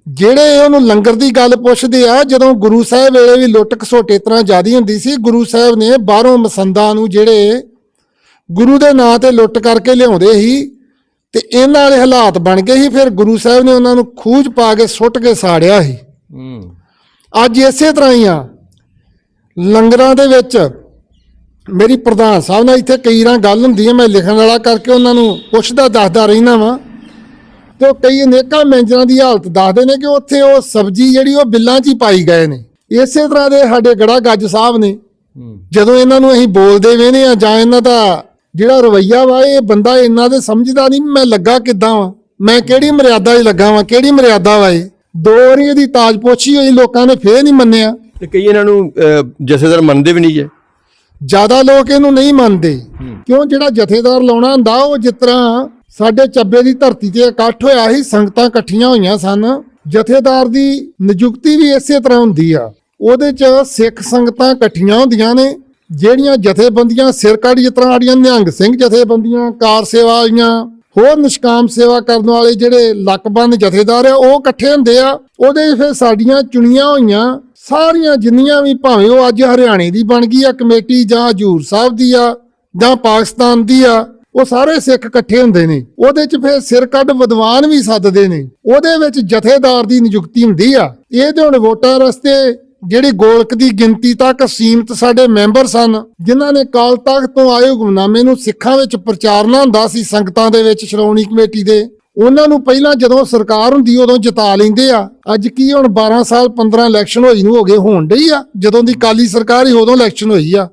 Speaker 2: ਜਿਹੜੇ ਉਹਨੂੰ ਲੰਗਰ ਦੀ ਗੱਲ ਪੁੱਛਦੇ ਆ ਜਦੋਂ ਗੁਰੂ ਸਾਹਿਬ ਵੇਲੇ ਵੀ ਲੁੱਟ ਖਸੋਟੇ ਤਰ੍ਹਾਂ ਜਿਆਦੀ ਹੁੰਦੀ ਸੀ ਗੁਰੂ ਸਾਹਿਬ ਨੇ ਬਾਹਰੋਂ ਮਸੰਦਾਂ ਨੂੰ ਜਿਹੜੇ ਗੁਰੂ ਦੇ ਨਾਂ ਤੇ ਲੁੱਟ ਕਰਕੇ ਲਿਆਉਂਦੇ ਸੀ ਤੇ ਇਹਨਾਂ ਵਾਲੇ ਹਾਲਾਤ ਬਣ ਗਏ ਸੀ ਫਿਰ ਗੁਰੂ ਸਾਹਿਬ ਨੇ ਉਹਨਾਂ ਨੂੰ ਖੂਜ ਪਾ ਕੇ ਸੁੱਟ ਕੇ ਸਾੜਿਆ ਸੀ। ਅੱਜ ਇਸੇ ਤਰ੍ਹਾਂ ਹੀ ਆ। ਲੰਗਰਾਂ ਦੇ ਵਿੱਚ ਮੇਰੀ ਪ੍ਰਧਾਨ ਸਾਹਿਬ ਨਾਲ ਇੱਥੇ ਕਈ ਰਾਂ ਗੱਲ ਹੁੰਦੀ ਹੈ ਮੈਂ ਲਿਖਣ ਵਾਲਾ ਕਰਕੇ ਉਹਨਾਂ ਨੂੰ ਪੁੱਛਦਾ ਦੱਸਦਾ ਰਹਿਣਾ ਵਾਂ। ਤੇ ਉਹ ਕਈ ਅਨੇਕਾਂ ਮੈਂਜਰਾਂ ਦੀ ਹਾਲਤ ਦੱਸਦੇ ਨੇ ਕਿ ਉੱਥੇ ਉਹ ਸਬਜ਼ੀ ਜਿਹੜੀ ਉਹ ਬਿੱਲਾਂ 'ਚ ਹੀ ਪਾਈ ਗਏ ਨੇ। ਇਸੇ ਤਰ੍ਹਾਂ ਦੇ ਸਾਡੇ ਗੜਾ ਗੱਜ ਸਾਹਿਬ ਨੇ। ਜਦੋਂ ਇਹਨਾਂ ਨੂੰ ਅਸੀਂ ਬੋਲਦੇ ਵੇਨੇ ਆ ਜਾਂ ਇਹਨਾਂ ਦਾ ਜਿਹੜਾ ਰਵਈਆ ਵਾ ਇਹ ਬੰਦਾ ਇਹਨਾਂ ਦੇ ਸਮਝਦਾ ਨਹੀਂ ਮੈਂ ਲੱਗਾ ਕਿੱਦਾਂ ਵਾਂ? ਮੈਂ ਕਿਹੜੀ ਮਰਿਆਦਾ 'ਚ ਲੱਗਾ ਵਾਂ? ਕਿਹੜੀ ਮਰਿਆਦਾ ਵਾ ਇਹ? ਦੋ ਵਾਰੀ ਇਹਦੀ ਤਾਜ ਪੋਛੀ ਹੋਈ ਲੋਕਾਂ ਨੇ ਫੇਰ ਨਹੀਂ ਮੰਨਿਆ।
Speaker 1: ਤੇ ਕਈ ਇਹਨਾਂ ਨੂੰ ਜਥੇਦਾਰ ਮੰਨਦੇ ਵੀ ਨਹੀਂ ਜੇ।
Speaker 2: ਜ਼ਿਆਦਾ ਲੋਕ ਇਹਨੂੰ ਨਹੀਂ ਮੰਨਦੇ। ਕਿਉਂ? ਜਿਹੜਾ ਜਥੇਦਾਰ ਲਾਉਣਾ ਹੁੰਦਾ ਉਹ ਜਿਸ ਤਰ੍ਹਾਂ ਸਾਡੇ ਚੱਬੇ ਦੀ ਧਰਤੀ ਤੇ ਇਕੱਠ ਹੋਇਆ ਸੀ ਸੰਗਤਾਂ ਇਕੱਠੀਆਂ ਹੋਈਆਂ ਸਨ। ਜਥੇਦਾਰ ਦੀ ਨਿਯੁਕਤੀ ਵੀ ਇਸੇ ਤਰ੍ਹਾਂ ਹੁੰਦੀ ਆ। ਉਹਦੇ 'ਚ ਸਿੱਖ ਸੰਗਤਾਂ ਇਕੱਠੀਆਂ ਹੁੰਦੀਆਂ ਨੇ। ਜਿਹੜੀਆਂ ਜਥੇਬੰਦੀਆਂ ਸਿਰਕੜ ਜਿਸ ਤਰ੍ਹਾਂ ਆੜੀਆਂ ਨਿਹੰਗ ਸਿੰਘ ਜਥੇਬੰਦੀਆਂ, ਕਾਰ ਸੇਵਾ ਵਾਲੀਆਂ ਹੋਰ ਨਿਸ਼ਕਾਮ ਸੇਵਾ ਕਰਨ ਵਾਲੇ ਜਿਹੜੇ ਲੱਕਬੰਦ ਜਥੇਦਾਰ ਆ, ਉਹ ਇਕੱਠੇ ਹੁੰਦੇ ਆ, ਉਹਦੇ ਫਿਰ ਸਾਡੀਆਂ ਚੁਣੀਆਂ ਹੋਈਆਂ, ਸਾਰੀਆਂ ਜਿੰਨੀਆਂ ਵੀ ਭਾਵੇਂ ਉਹ ਅੱਜ ਹਰਿਆਣੇ ਦੀ ਬਣ ਗਈ ਆ, ਕਮੇਟੀ ਜਾਂ ਹਜੂਰ ਸਾਹਿਬ ਦੀ ਆ, ਜਾਂ ਪਾਕਿਸਤਾਨ ਦੀ ਆ, ਉਹ ਸਾਰੇ ਸਿੱਖ ਇਕੱਠੇ ਹੁੰਦੇ ਨੇ, ਉਹਦੇ 'ਚ ਫਿਰ ਸਿਰ ਕੱਢ ਵਿਦਵਾਨ ਵੀ ਸੱਦਦੇ ਨੇ, ਉਹਦੇ ਵਿੱਚ ਜਥੇਦਾਰ ਦੀ ਨਿਯੁਕਤੀ ਹੁੰਦੀ ਆ ਇਹ ਤੇ ਹੁਣ ਵੋਟਾਂ ਰਸਤੇ ਜਿਹੜੀ ਗੋਲਕ ਦੀ ਗਿਣਤੀ ਤੱਕ ਸੀਮਤ ਸਾਡੇ ਮੈਂਬਰ ਸਨ ਜਿਨ੍ਹਾਂ ਨੇ ਕਾਲ ਤਖਤ ਤੋਂ ਆਏ ਹੁਕਮਨਾਮੇ ਨੂੰ ਸਿੱਖਾਂ ਵਿੱਚ ਪ੍ਰਚਾਰਨਾ ਹੁੰਦਾ ਸੀ ਸੰਗਤਾਂ ਦੇ ਵਿੱਚ ਸ਼੍ਰੋਮਣੀ ਕਮੇਟੀ ਦੇ। ਉਹਨਾਂ ਨੂੰ ਪਹਿਲਾਂ ਜਦੋਂ ਸਰਕਾਰ ਹੁੰਦੀ ਉਦੋਂ ਜਿਤਾ ਲੈਂਦੇ ਆ। ਅੱਜ ਕੀ ਹੁਣ 12 ਸਾਲ 15 ਇਲੈਕਸ਼ਨ ਹੋਈ ਨੂੰ ਹੋ ਗਏ ਹੋਣ ਡਈ ਆ। ਜਦੋਂ ਦੀ ਕਾਲੀ ਸਰਕਾਰ ਹੀ ਉਦੋਂ ਇਲੈਕਸ਼ਨ ਹੋਈ ਆ।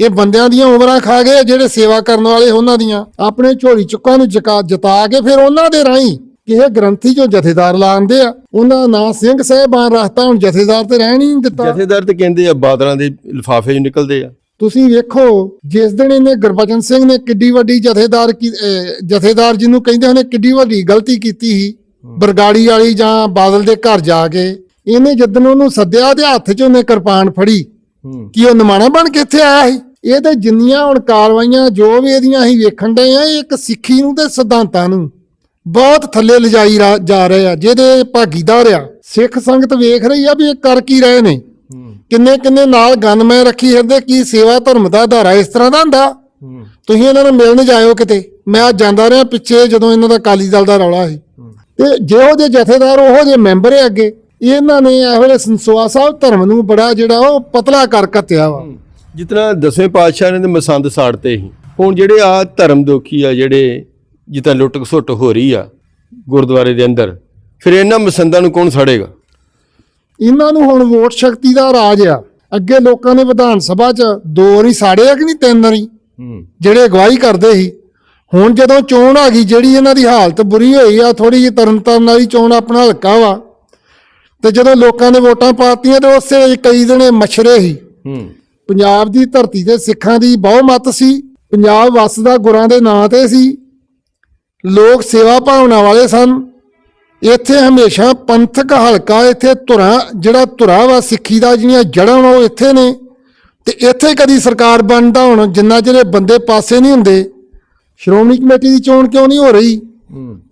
Speaker 2: ਇਹ ਬੰਦਿਆਂ ਦੀਆਂ ਉਮਰਾਂ ਖਾ ਗਏ ਜਿਹੜੇ ਸੇਵਾ ਕਰਨ ਵਾਲੇ ਉਹਨਾਂ ਦੀਆਂ। ਆਪਣੇ ਝੋਲੀ ਚੁੱਕਾਂ ਨੂੰ ਜਕਾ ਜਿਤਾ ਕੇ ਫਿਰ ਉਹਨਾਂ ਦੇ ਰਾਹੀਂ ਕਿਸੇ ਗ੍ਰੰਥੀ ਚੋਂ ਜਥੇਦਾਰ ਲਾਉਂਦੇ ਆ ਉਹਨਾਂ ਦਾ ਨਾਂ ਸਿੰਘ ਸਾਹਿਬਾਨ ਰੱਖਤਾ ਹੁਣ ਜਥੇਦਾਰ ਤੇ ਰਹਿਣ ਹੀ ਨਹੀਂ ਦਿੱਤਾ।
Speaker 1: ਜਥੇਦਾਰ ਤੇ ਕਹਿੰਦੇ ਆ ਬਾਦਲਾਂ ਦੇ ਲਿਫਾਫੇ 'ਚ ਨਿਕਲਦੇ ਆ।
Speaker 2: ਤੁਸੀਂ ਵੇਖੋ ਜਿਸ ਦਿਨ ਇਹਨੇ ਗੁਰਬਚਨ ਸਿੰਘ ਨੇ ਕਿੱਡੀ ਵੱਡੀ ਜਥੇਦਾਰ ਜਥੇਦਾਰ ਜਿਹਨੂੰ ਕਹਿੰਦੇ ਉਹਨੇ ਕਿੱਡੀ ਵੱਡੀ ਗਲਤੀ ਕੀਤੀ ਸੀ। ਬਰਗਾੜੀ ਵਾਲੀ ਜਾਂ ਬਾਦਲ ਦੇ ਘਰ ਜਾ ਕੇ ਇਹਨੇ ਜਦੋਂ ਉਹਨੂੰ ਸੱਦਿਆ ਤੇ ਹੱਥ 'ਚ ਉਹਨੇ ਕਿਰਪਾਨ ਫੜੀ। ਕੀ ਉਹ ਨਿਮਾਣਾ ਬਣ ਕੇ ਇੱਥੇ ਆਇਆ ਸੀ? ਇਹ ਤੇ ਜਿੰਨੀਆਂ ਹੁਣ ਕਾਰਵਾਈਆਂ ਜੋ ਵੀ ਇਹਦੀਆਂ ਅਸੀਂ ਵੇਖਣ ਡਏ ਆ ਇਹ ਇੱਕ ਸਿੱਖੀ ਨੂੰ ਤੇ ਸਿਧਾਂਤਾਂ ਨੂੰ। ਬਹੁਤ ਥੱਲੇ ਲਿਜਾਈ ਜਾ ਰਹੇ ਆ ਜਿਹਦੇ ਭਾਗੀਦਾਰ ਆ। ਸਿੱਖ ਸੰਗਤ ਵੇਖ ਰਹੀ ਆ ਵੀ ਇਹ ਕਰ ਕੀ ਰਹੇ ਨੇ। ਕਿੰਨੇ ਕਿੰਨੇ ਨਾਲ ਗਨਮੈਨ ਰੱਖੀ ਫਿਰਦੇ ਕੀ ਸੇਵਾ ਧਰਮ ਦਾ ਆਧਾਰਾ ਇਸ ਤਰ੍ਹਾਂ ਦਾ ਹੁੰਦਾ? ਤੁਸੀਂ ਇਹਨਾਂ ਨੂੰ ਮਿਲਣ ਜਾਇਓ ਕਿਤੇ। ਮੈਂ ਅੱਜ ਜਾਂਦਾ ਰਿਹਾ ਪਿੱਛੇ ਜਦੋਂ ਇਹਨਾਂ ਦਾ ਅਕਾਲੀ ਦਲ ਦਾ ਰੌਲਾ ਸੀ। ਤੇ ਜਿਹੋ ਜਿਹੇ ਜਥੇਦਾਰ ਉਹੋ ਜਿਹੇ ਮੈਂਬਰ ਹੈ ਅੱਗੇ। ਇਹਨਾਂ ਨੇ ਇਹੋ ਜਿਹੇ ਸੰਸਵਾ ਸਾਹਿਬ ਧਰਮ ਨੂੰ ਬੜਾ ਜਿਹੜਾ ਉਹ ਪਤਲਾ ਕਰ ਕੱਤਿਆ ਵਾ।
Speaker 1: ਜਿਤਨਾ ਦਸਵੇਂ ਪਾਤਸ਼ਾਹ ਨੇ ਮਸੰਦ ਸਾੜਤੇ ਸੀ। ਹੁਣ ਜਿਹੜੇ ਆ ਧਰਮ ਦੋਖੀ ਆ ਜਿਹੜੇ ਜਿੱਦਾਂ ਲੁੱਟ ਖਸੁੱਟ ਹੋ ਰਹੀ ਆ ਗੁਰਦੁਆਰੇ ਦੇ ਅੰਦਰ ਫਿਰ ਇਹਨਾਂ ਮਸੰਦਾਂ ਨੂੰ ਕੌਣ ਸਾੜੇਗਾ?
Speaker 2: ਇਹਨਾਂ ਨੂੰ ਹੁਣ ਵੋਟ ਸ਼ਕਤੀ ਦਾ ਰਾਜ ਆ। ਅੱਗੇ ਲੋਕਾਂ ਨੇ ਵਿਧਾਨ ਸਭਾ 'ਚ ਦੋ ਵਾਰੀ ਸਾੜਿਆ ਕਿ ਨਹੀਂ ਤਿੰਨ ਵਾਰੀ? ਜਿਹੜੇ ਅਗਵਾਈ ਕਰਦੇ ਸੀ। ਹੁਣ ਜਦੋਂ ਚੋਣ ਆ ਗਈ ਜਿਹੜੀ ਇਹਨਾਂ ਦੀ ਹਾਲਤ ਬੁਰੀ ਹੋਈ ਆ ਥੋੜੀ ਜਿਹੀ ਤਰਨਤਾਰਨ ਵਾਲੀ ਚੋਣ ਆਪਣਾ ਹਲਕਾ ਵਾ ਤੇ ਜਦੋਂ ਲੋਕਾਂ ਨੇ ਵੋਟਾਂ ਪਾਤੀਆਂ ਤੇ ਉਸੇ ਕਈ ਦਿਨੇ ਮਛਰੇ ਸੀ। ਪੰਜਾਬ ਦੀ ਧਰਤੀ ਤੇ ਸਿੱਖਾਂ ਦੀ ਬਹੁਮਤ ਸੀ। ਪੰਜਾਬ ਵਸਦਾ ਗੁਰਾਂ ਦੇ ਨਾਂ ਤੇ ਸੀ। ਲੋਕ ਸੇਵਾ ਭਾਵਨਾ ਵਾਲੇ ਸਨ। ਇੱਥੇ ਹਮੇਸ਼ਾ ਪੰਥਕ ਹਲਕਾ ਇੱਥੇ ਧੁਰਾ ਜਿਹੜਾ ਧੁਰਾ ਵਾ ਸਿੱਖੀ ਦਾ ਜਿਹੜੀਆਂ ਜੜ੍ਹਾਂ ਵਾ ਉਹ ਇੱਥੇ ਨੇ। ਤੇ ਇੱਥੇ ਕਦੀ ਸਰਕਾਰ ਬਣਦਾ ਹੁਣ ਜਿੰਨਾ ਜਿਹੜੇ ਬੰਦੇ ਪਾਸੇ ਨਹੀਂ ਹੁੰਦੇ। ਸ਼੍ਰੋਮਣੀ ਕਮੇਟੀ ਦੀ ਚੋਣ ਕਿਉਂ ਨਹੀਂ ਹੋ ਰਹੀ?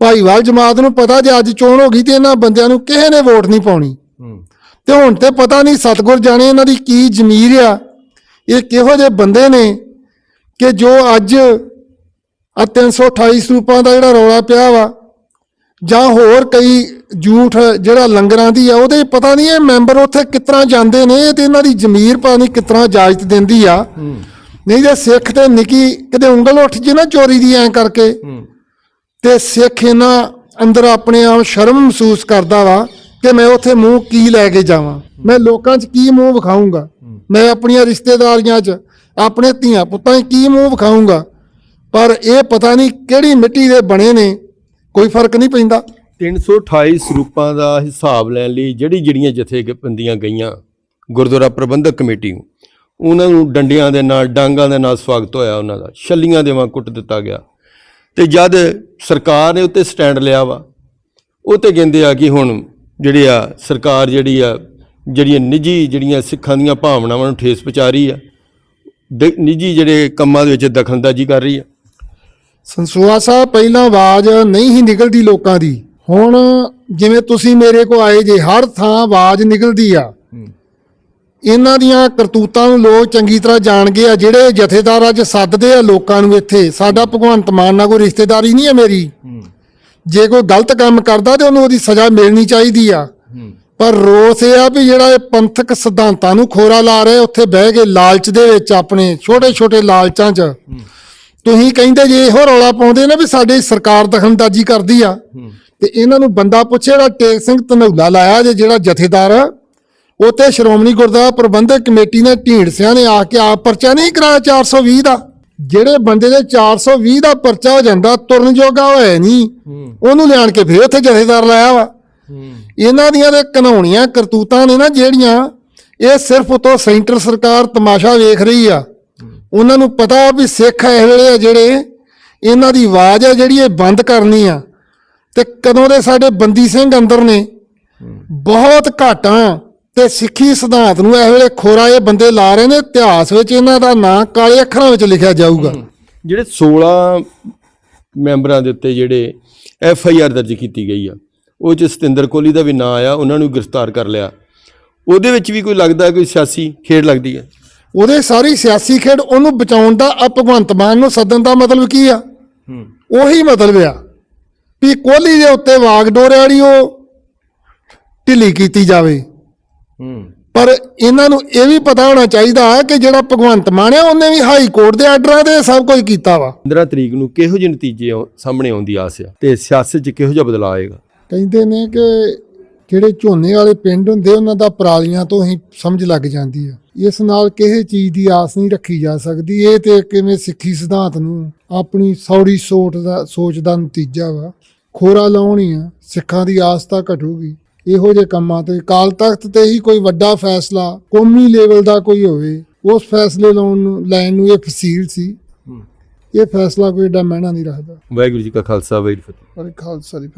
Speaker 2: ਭਾਈਵਾਲ ਜਮਾਤ ਨੂੰ ਪਤਾ ਜੇ ਅੱਜ ਚੋਣ ਹੋ ਗਈ ਤੇ ਇਹਨਾਂ ਬੰਦਿਆਂ ਨੂੰ ਕਿਸੇ ਨੇ ਵੋਟ ਨਹੀਂ ਪਾਉਣੀ। ਤੇ ਹੁਣ ਤੇ ਪਤਾ ਨਹੀਂ ਸਤਗੁਰ ਜਾਣੇ ਇਹਨਾਂ ਦੀ ਕੀ ਜ਼ਮੀਰ ਆ। ਇਹ ਕਿਹੋ ਜਿਹੇ ਬੰਦੇ ਨੇ ਕਿ ਜੋ ਅੱਜ ਆ 328 ਸਰੂਪਾਂ ਦਾ ਜਿਹੜਾ ਰੌਲਾ ਪਿਆ ਵਾ ਜਾਂ ਹੋਰ ਕਈ ਝੂਠ ਜਿਹੜਾ ਲੰਗਰਾਂ ਦੀ ਆ ਉਹਦੇ ਪਤਾ ਨਹੀਂ ਇਹ ਮੈਂਬਰ ਉੱਥੇ ਕਿਤਨਾ ਜਾਂਦੇ ਨੇ ਤੇ ਇਹਨਾਂ ਦੀ ਜ਼ਮੀਰ ਪਤਾ ਨਹੀਂ ਕਿਤਨਾ ਇਜਾਜ਼ਤ ਦਿੰਦੀ ਆ। ਨਹੀਂ ਜੇ ਸਿੱਖ ਤੇ ਨਿੱਕੀ ਕਿਤੇ ਉਂਗਲ ਉੱਠ ਜੇ ਨਾ ਚੋਰੀ ਦੀ ਐਂ ਕਰਕੇ ਤੇ ਸਿੱਖ ਇਹਨਾਂ ਅੰਦਰ ਆਪਣੇ ਆਪ ਸ਼ਰਮ ਮਹਿਸੂਸ ਕਰਦਾ ਵਾ ਕਿ ਮੈਂ ਉੱਥੇ ਮੂੰਹ ਕੀ ਲੈ ਕੇ ਜਾਵਾਂ। ਮੈਂ ਲੋਕਾਂ 'ਚ ਕੀ ਮੂੰਹ ਵਿਖਾਊਂਗਾ? ਮੈਂ ਆਪਣੀਆਂ ਰਿਸ਼ਤੇਦਾਰੀਆਂ 'ਚ ਆਪਣੇ ਧੀਆਂ ਪੁੱਤਾਂ 'ਚ ਕੀ ਮੂੰਹ ਵਿਖਾਊਂਗਾ? ਪਰ ਇਹ ਪਤਾ ਨਹੀਂ ਕਿਹੜੀ ਮਿੱਟੀ ਦੇ ਬਣੇ ਨੇ, ਕੋਈ ਫ਼ਰਕ ਨਹੀਂ ਪੈਂਦਾ।
Speaker 1: 328 ਸਰੂਪਾਂ ਦਾ ਹਿਸਾਬ ਲੈਣ ਲਈ ਜਿਹੜੀ ਜਿਹੜੀਆਂ ਜਥੇਬੰਦੀਆਂ ਗਈਆਂ, ਗੁਰਦੁਆਰਾ ਪ੍ਰਬੰਧਕ ਕਮੇਟੀ ਨੂੰ, ਉਹਨਾਂ ਨੂੰ ਡੰਡਿਆਂ ਦੇ ਨਾਲ, ਡਾਂਗਾਂ ਦੇ ਨਾਲ ਸਵਾਗਤ ਹੋਇਆ ਉਹਨਾਂ ਦਾ, ਛੱਲੀਆਂ ਦੇ ਵਾਂਗ ਕੁੱਟ ਦਿੱਤਾ ਗਿਆ। ਤੇ ਜਦ ਸਰਕਾਰ ਨੇ ਉੱਤੇ ਸਟੈਂਡ ਲਿਆ ਵਾ, ਉਹ ਤੇ ਕਹਿੰਦੇ ਆ ਕਿ ਹੁਣ ਜਿਹੜੇ ਆ ਸਰਕਾਰ ਜਿਹੜੀ ਆ, ਜਿਹੜੀਆਂ ਨਿੱਜੀ ਜਿਹੜੀਆਂ ਸਿੱਖਾਂ ਦੀਆਂ ਭਾਵਨਾਵਾਂ ਨੂੰ ਠੇਸ ਪਹੁੰਚਾ ਰਹੀ ਆ ਨਿੱਜੀ ਜਿਹੜੇ ਕੰਮਾਂ ਦੇ ਵਿੱਚ ਦਖਲਅੰਦਾਜ਼ੀ ਕਰ ਰਹੀ ਆ।
Speaker 2: ਸੰਸੂਆ ਸਾਹਿਬ ਪਹਿਲਾਂ ਆਵਾਜ਼ ਨਹੀਂ ਹੀ ਨਿਕਲਦੀ ਲੋਕਾਂ ਦੀ। ਹੁਣ ਜਿਵੇਂ ਤੁਸੀਂ ਮੇਰੇ ਕੋ ਆਏ ਜੇ ਹਰ ਥਾਂ ਆਵਾਜ਼ ਨਿਕਲਦੀ ਆ। ਇਹਨਾਂ ਦੀਆਂ ਕਰਤੂਤਾਂ ਨੂੰ ਲੋਕ ਚੰਗੀ ਤਰ੍ਹਾਂ ਜਾਣ ਗਏ ਆ ਜਿਹੜੇ ਜਥੇਦਾਰ ਅੱਜ ਸੱਦਦੇ ਆ ਲੋਕਾਂ ਨੂੰ ਇੱਥੇ। ਸਾਡਾ ਭਗਵੰਤ ਮਾਨ ਨਾਲ ਕੋਈ ਰਿਸ਼ਤੇਦਾਰੀ ਨਹੀਂ ਹੈ ਮੇਰੀ। ਜੇ ਕੋਈ ਗਲਤ ਕੰਮ ਕਰਦਾ ਤੇ ਉਹਨੂੰ ਉਹਦੀ ਸਜ਼ਾ ਮਿਲਣੀ ਚਾਹੀਦੀ ਆ। ਪਰ ਰੋਸ ਇਹ ਆ ਵੀ ਜਿਹੜਾ ਇਹ ਪੰਥਕ ਸਿਧਾਂਤਾਂ ਨੂੰ ਖੋਰਾ ਲਾ ਰਹੇ ਉੱਥੇ ਬਹਿ ਕੇ ਲਾਲਚ ਦੇ ਵਿੱਚ ਆਪਣੇ ਛੋਟੇ ਛੋਟੇ ਲਾਲਚਾਂ 'ਚ। ਤੁਸੀਂ ਕਹਿੰਦੇ ਜੇ ਇਹੋ ਰੌਲਾ ਪਾਉਂਦੇ ਨੇ ਵੀ ਸਾਡੀ ਸਰਕਾਰ ਦਖਲਅੰਦਾਜ਼ੀ ਕਰਦੀ ਆ ਤੇ ਇਹਨਾਂ ਨੂੰ ਬੰਦਾ ਪੁੱਛੇ ਜਿਹੜਾ ਟੇਕ ਸਿੰਘ ਧਨੌਲਾ ਲਾਇਆ ਜੇ ਜਿਹੜਾ ਜਥੇਦਾਰ ਉਹ ਤੇ ਸ਼੍ਰੋਮਣੀ ਗੁਰਦੁਆਰਾ ਪ੍ਰਬੰਧਕ ਕਮੇਟੀ ਨੇ ਢੀਂਡਸਿਆਂ ਨੇ ਆ ਕੇ ਆਪ ਪਰਚਾ ਨਹੀਂ ਕਰਾਇਆ 420 ਦਾ। ਜਿਹੜੇ ਬੰਦੇ ਦੇ 420 ਦਾ ਪਰਚਾ ਹੋ ਜਾਂਦਾ ਤੁਰਨ ਜੋਗਾ ਹੋਇਆ ਨਹੀਂ। ਉਹਨੂੰ ਲਿਆਣ ਕੇ ਫੇਰ ਉੱਥੇ ਜਥੇਦਾਰ ਲਾਇਆ ਵਾ। ਇਹਨਾਂ ਦੀਆਂ ਦੇ ਘਨਾਉਣੀਆਂ ਕਰਤੂਤਾਂ ਨੇ ਨਾ ਜਿਹੜੀਆਂ ਇਹ ਸਿਰਫ ਉਤੋਂ ਸੈਂਟਰ ਸਰਕਾਰ ਤਮਾਸ਼ਾ ਵੇਖ ਰਹੀ ਆ। ਉਹਨਾਂ ਨੂੰ ਪਤਾ ਵੀ ਸਿੱਖ ਇਹ ਵੇਲੇ ਆ ਜਿਹੜੇ ਇਹਨਾਂ ਦੀ ਆਵਾਜ਼ ਆ ਜਿਹੜੀ ਇਹ ਬੰਦ ਕਰਨੀ ਆ। ਤੇ ਕਦੋਂ ਦੇ ਸਾਡੇ ਬੰਦੀ ਸਿੰਘ ਅੰਦਰ ਨੇ, ਬਹੁਤ ਘਾਟਾਂ ਤੇ ਸਿੱਖੀ ਸਿਧਾਂਤ ਨੂੰ ਇਹ ਵੇਲੇ ਖੋਰਾ ਇਹ ਬੰਦੇ ਲਾ ਰਹੇ ਨੇ, ਇਤਿਹਾਸ ਵਿੱਚ ਇਹਨਾਂ ਦਾ ਨਾਂ ਕਾਲੇ ਅੱਖਰਾਂ ਵਿੱਚ ਲਿਖਿਆ ਜਾਊਗਾ।
Speaker 1: ਜਿਹੜੇ 16 ਮੈਂਬਰਾਂ ਦੇ ਉੱਤੇ ਜਿਹੜੇ ਐਫ ਆਈ ਆਰ ਦਰਜ ਕੀਤੀ ਗਈ ਆ, ਉਹ ਚ ਸਤਿੰਦਰ ਕੋਹਲੀ ਦਾ ਵੀ ਨਾਂ ਆਇਆ, ਉਹਨਾਂ ਨੂੰ ਗ੍ਰਿਫਤਾਰ ਕਰ ਲਿਆ। ਉਹਦੇ ਵਿੱਚ ਵੀ ਕੋਈ ਲੱਗਦਾ ਕੋਈ ਸਿਆਸੀ ਖੇਡ ਲੱਗਦੀ ਹੈ
Speaker 2: ਉਹਦੇ ਸਾਰੀ ਸਿਆਸੀ ਖੇਡ ਉਹਨੂੰ ਬਚਾਉਣ ਦਾ ਆ ਭਗਵੰਤ ਮਾਨ ਨੂੰ ਸੱਦਣ ਦਾ ਮਤਲਬ ਕੀ ਆ? ਉਹੀ ਮਤਲਬ ਆ ਵੀ ਕੋਹਲੀ ਦੇ ਉੱਤੇ ਵਾਗਡੋਰ ਵਾਲੀ ਉਹ ਢਿੱਲੀ ਕੀਤੀ ਜਾਵੇ। ਪਰ ਇਹਨਾਂ ਨੂੰ ਇਹ ਵੀ ਪਤਾ ਹੋਣਾ ਚਾਹੀਦਾ ਹੈ ਕਿ ਜਿਹੜਾ ਭਗਵੰਤ ਮਾਨ ਹੈ ਉਹਨੇ ਵੀ ਹਾਈ ਕੋਰਟ ਦੇ ਆਰਡਰਾਂ ਤੇ ਸਭ ਕੁਝ ਕੀਤਾ ਵਾ।
Speaker 1: 15 ਤਰੀਕ ਨੂੰ ਕਿਹੋ ਜਿਹੇ ਨਤੀਜੇ ਸਾਹਮਣੇ ਆਉਣ ਦੀ ਆਸ ਆ ਤੇ ਸਿਆਸਤ 'ਚ ਕਿਹੋ ਜਿਹਾ ਬਦਲਾਅ ਆਏਗਾ?
Speaker 2: ਕਹਿੰਦੇ ਨੇ ਕਿ ਜਿਹੜੇ ਝੋਨੇ ਵਾਲੇ ਪਿੰਡ ਹੁੰਦੇ ਉਹਨਾਂ ਦਾ ਪਰਾਲੀਆਂ ਤੋਂ ਹੀ ਸਮਝ ਲੱਗ ਜਾਂਦੀ ਆ। ਇਸ ਨਾਲ ਕਿਸੇ ਚੀਜ਼ ਦੀ ਆਸ ਨਹੀਂ ਰੱਖੀ ਜਾ ਸਕਦੀ। ਇਹ ਤੇ ਕਿਵੇਂ ਸਿੱਖੀ ਸਿਧਾਂਤ ਨੂੰ ਆਪਣੀ ਸੌੜੀ ਸੋਚ ਦਾ ਸੋਚ ਦਾ ਨਤੀਜਾ ਵਾ। ਖੋਰਾ ਲਾਉਣੀ ਆ ਸਿੱਖਾਂ ਦੀ ਆਸ ਤਾਂ ਘਟੂਗੀ। ਇਹੋ ਜਿਹੇ ਕੰਮਾਂ ਤੇ ਕਾਲ ਤਖਤ ਤੇ ਹੀ ਕੋਈ ਵੱਡਾ ਫੈਸਲਾ ਕੌਮੀ ਲੈਵਲ ਦਾ ਕੋਈ ਹੋਵੇ ਉਸ ਫੈਸਲੇ ਲਾਉਣ ਨੂੰ ਲੈਣ ਨੂੰ ਇਹ ਫਸੀਲ ਸੀ। ਇਹ ਫੈਸਲਾ ਕੋਈ ਏਡਾ ਮਹਿਣਾ ਨਹੀਂ ਰੱਖਦਾ।
Speaker 1: ਵਾਹਿਗੁਰੂ ਜੀ ਕਾ ਖਾਲਸਾ ਵਾਹਿਗੁਰੂ ਜੀ ਕੀ ਫਤਿਹ।
Speaker 2: ਖਾਲਸਾ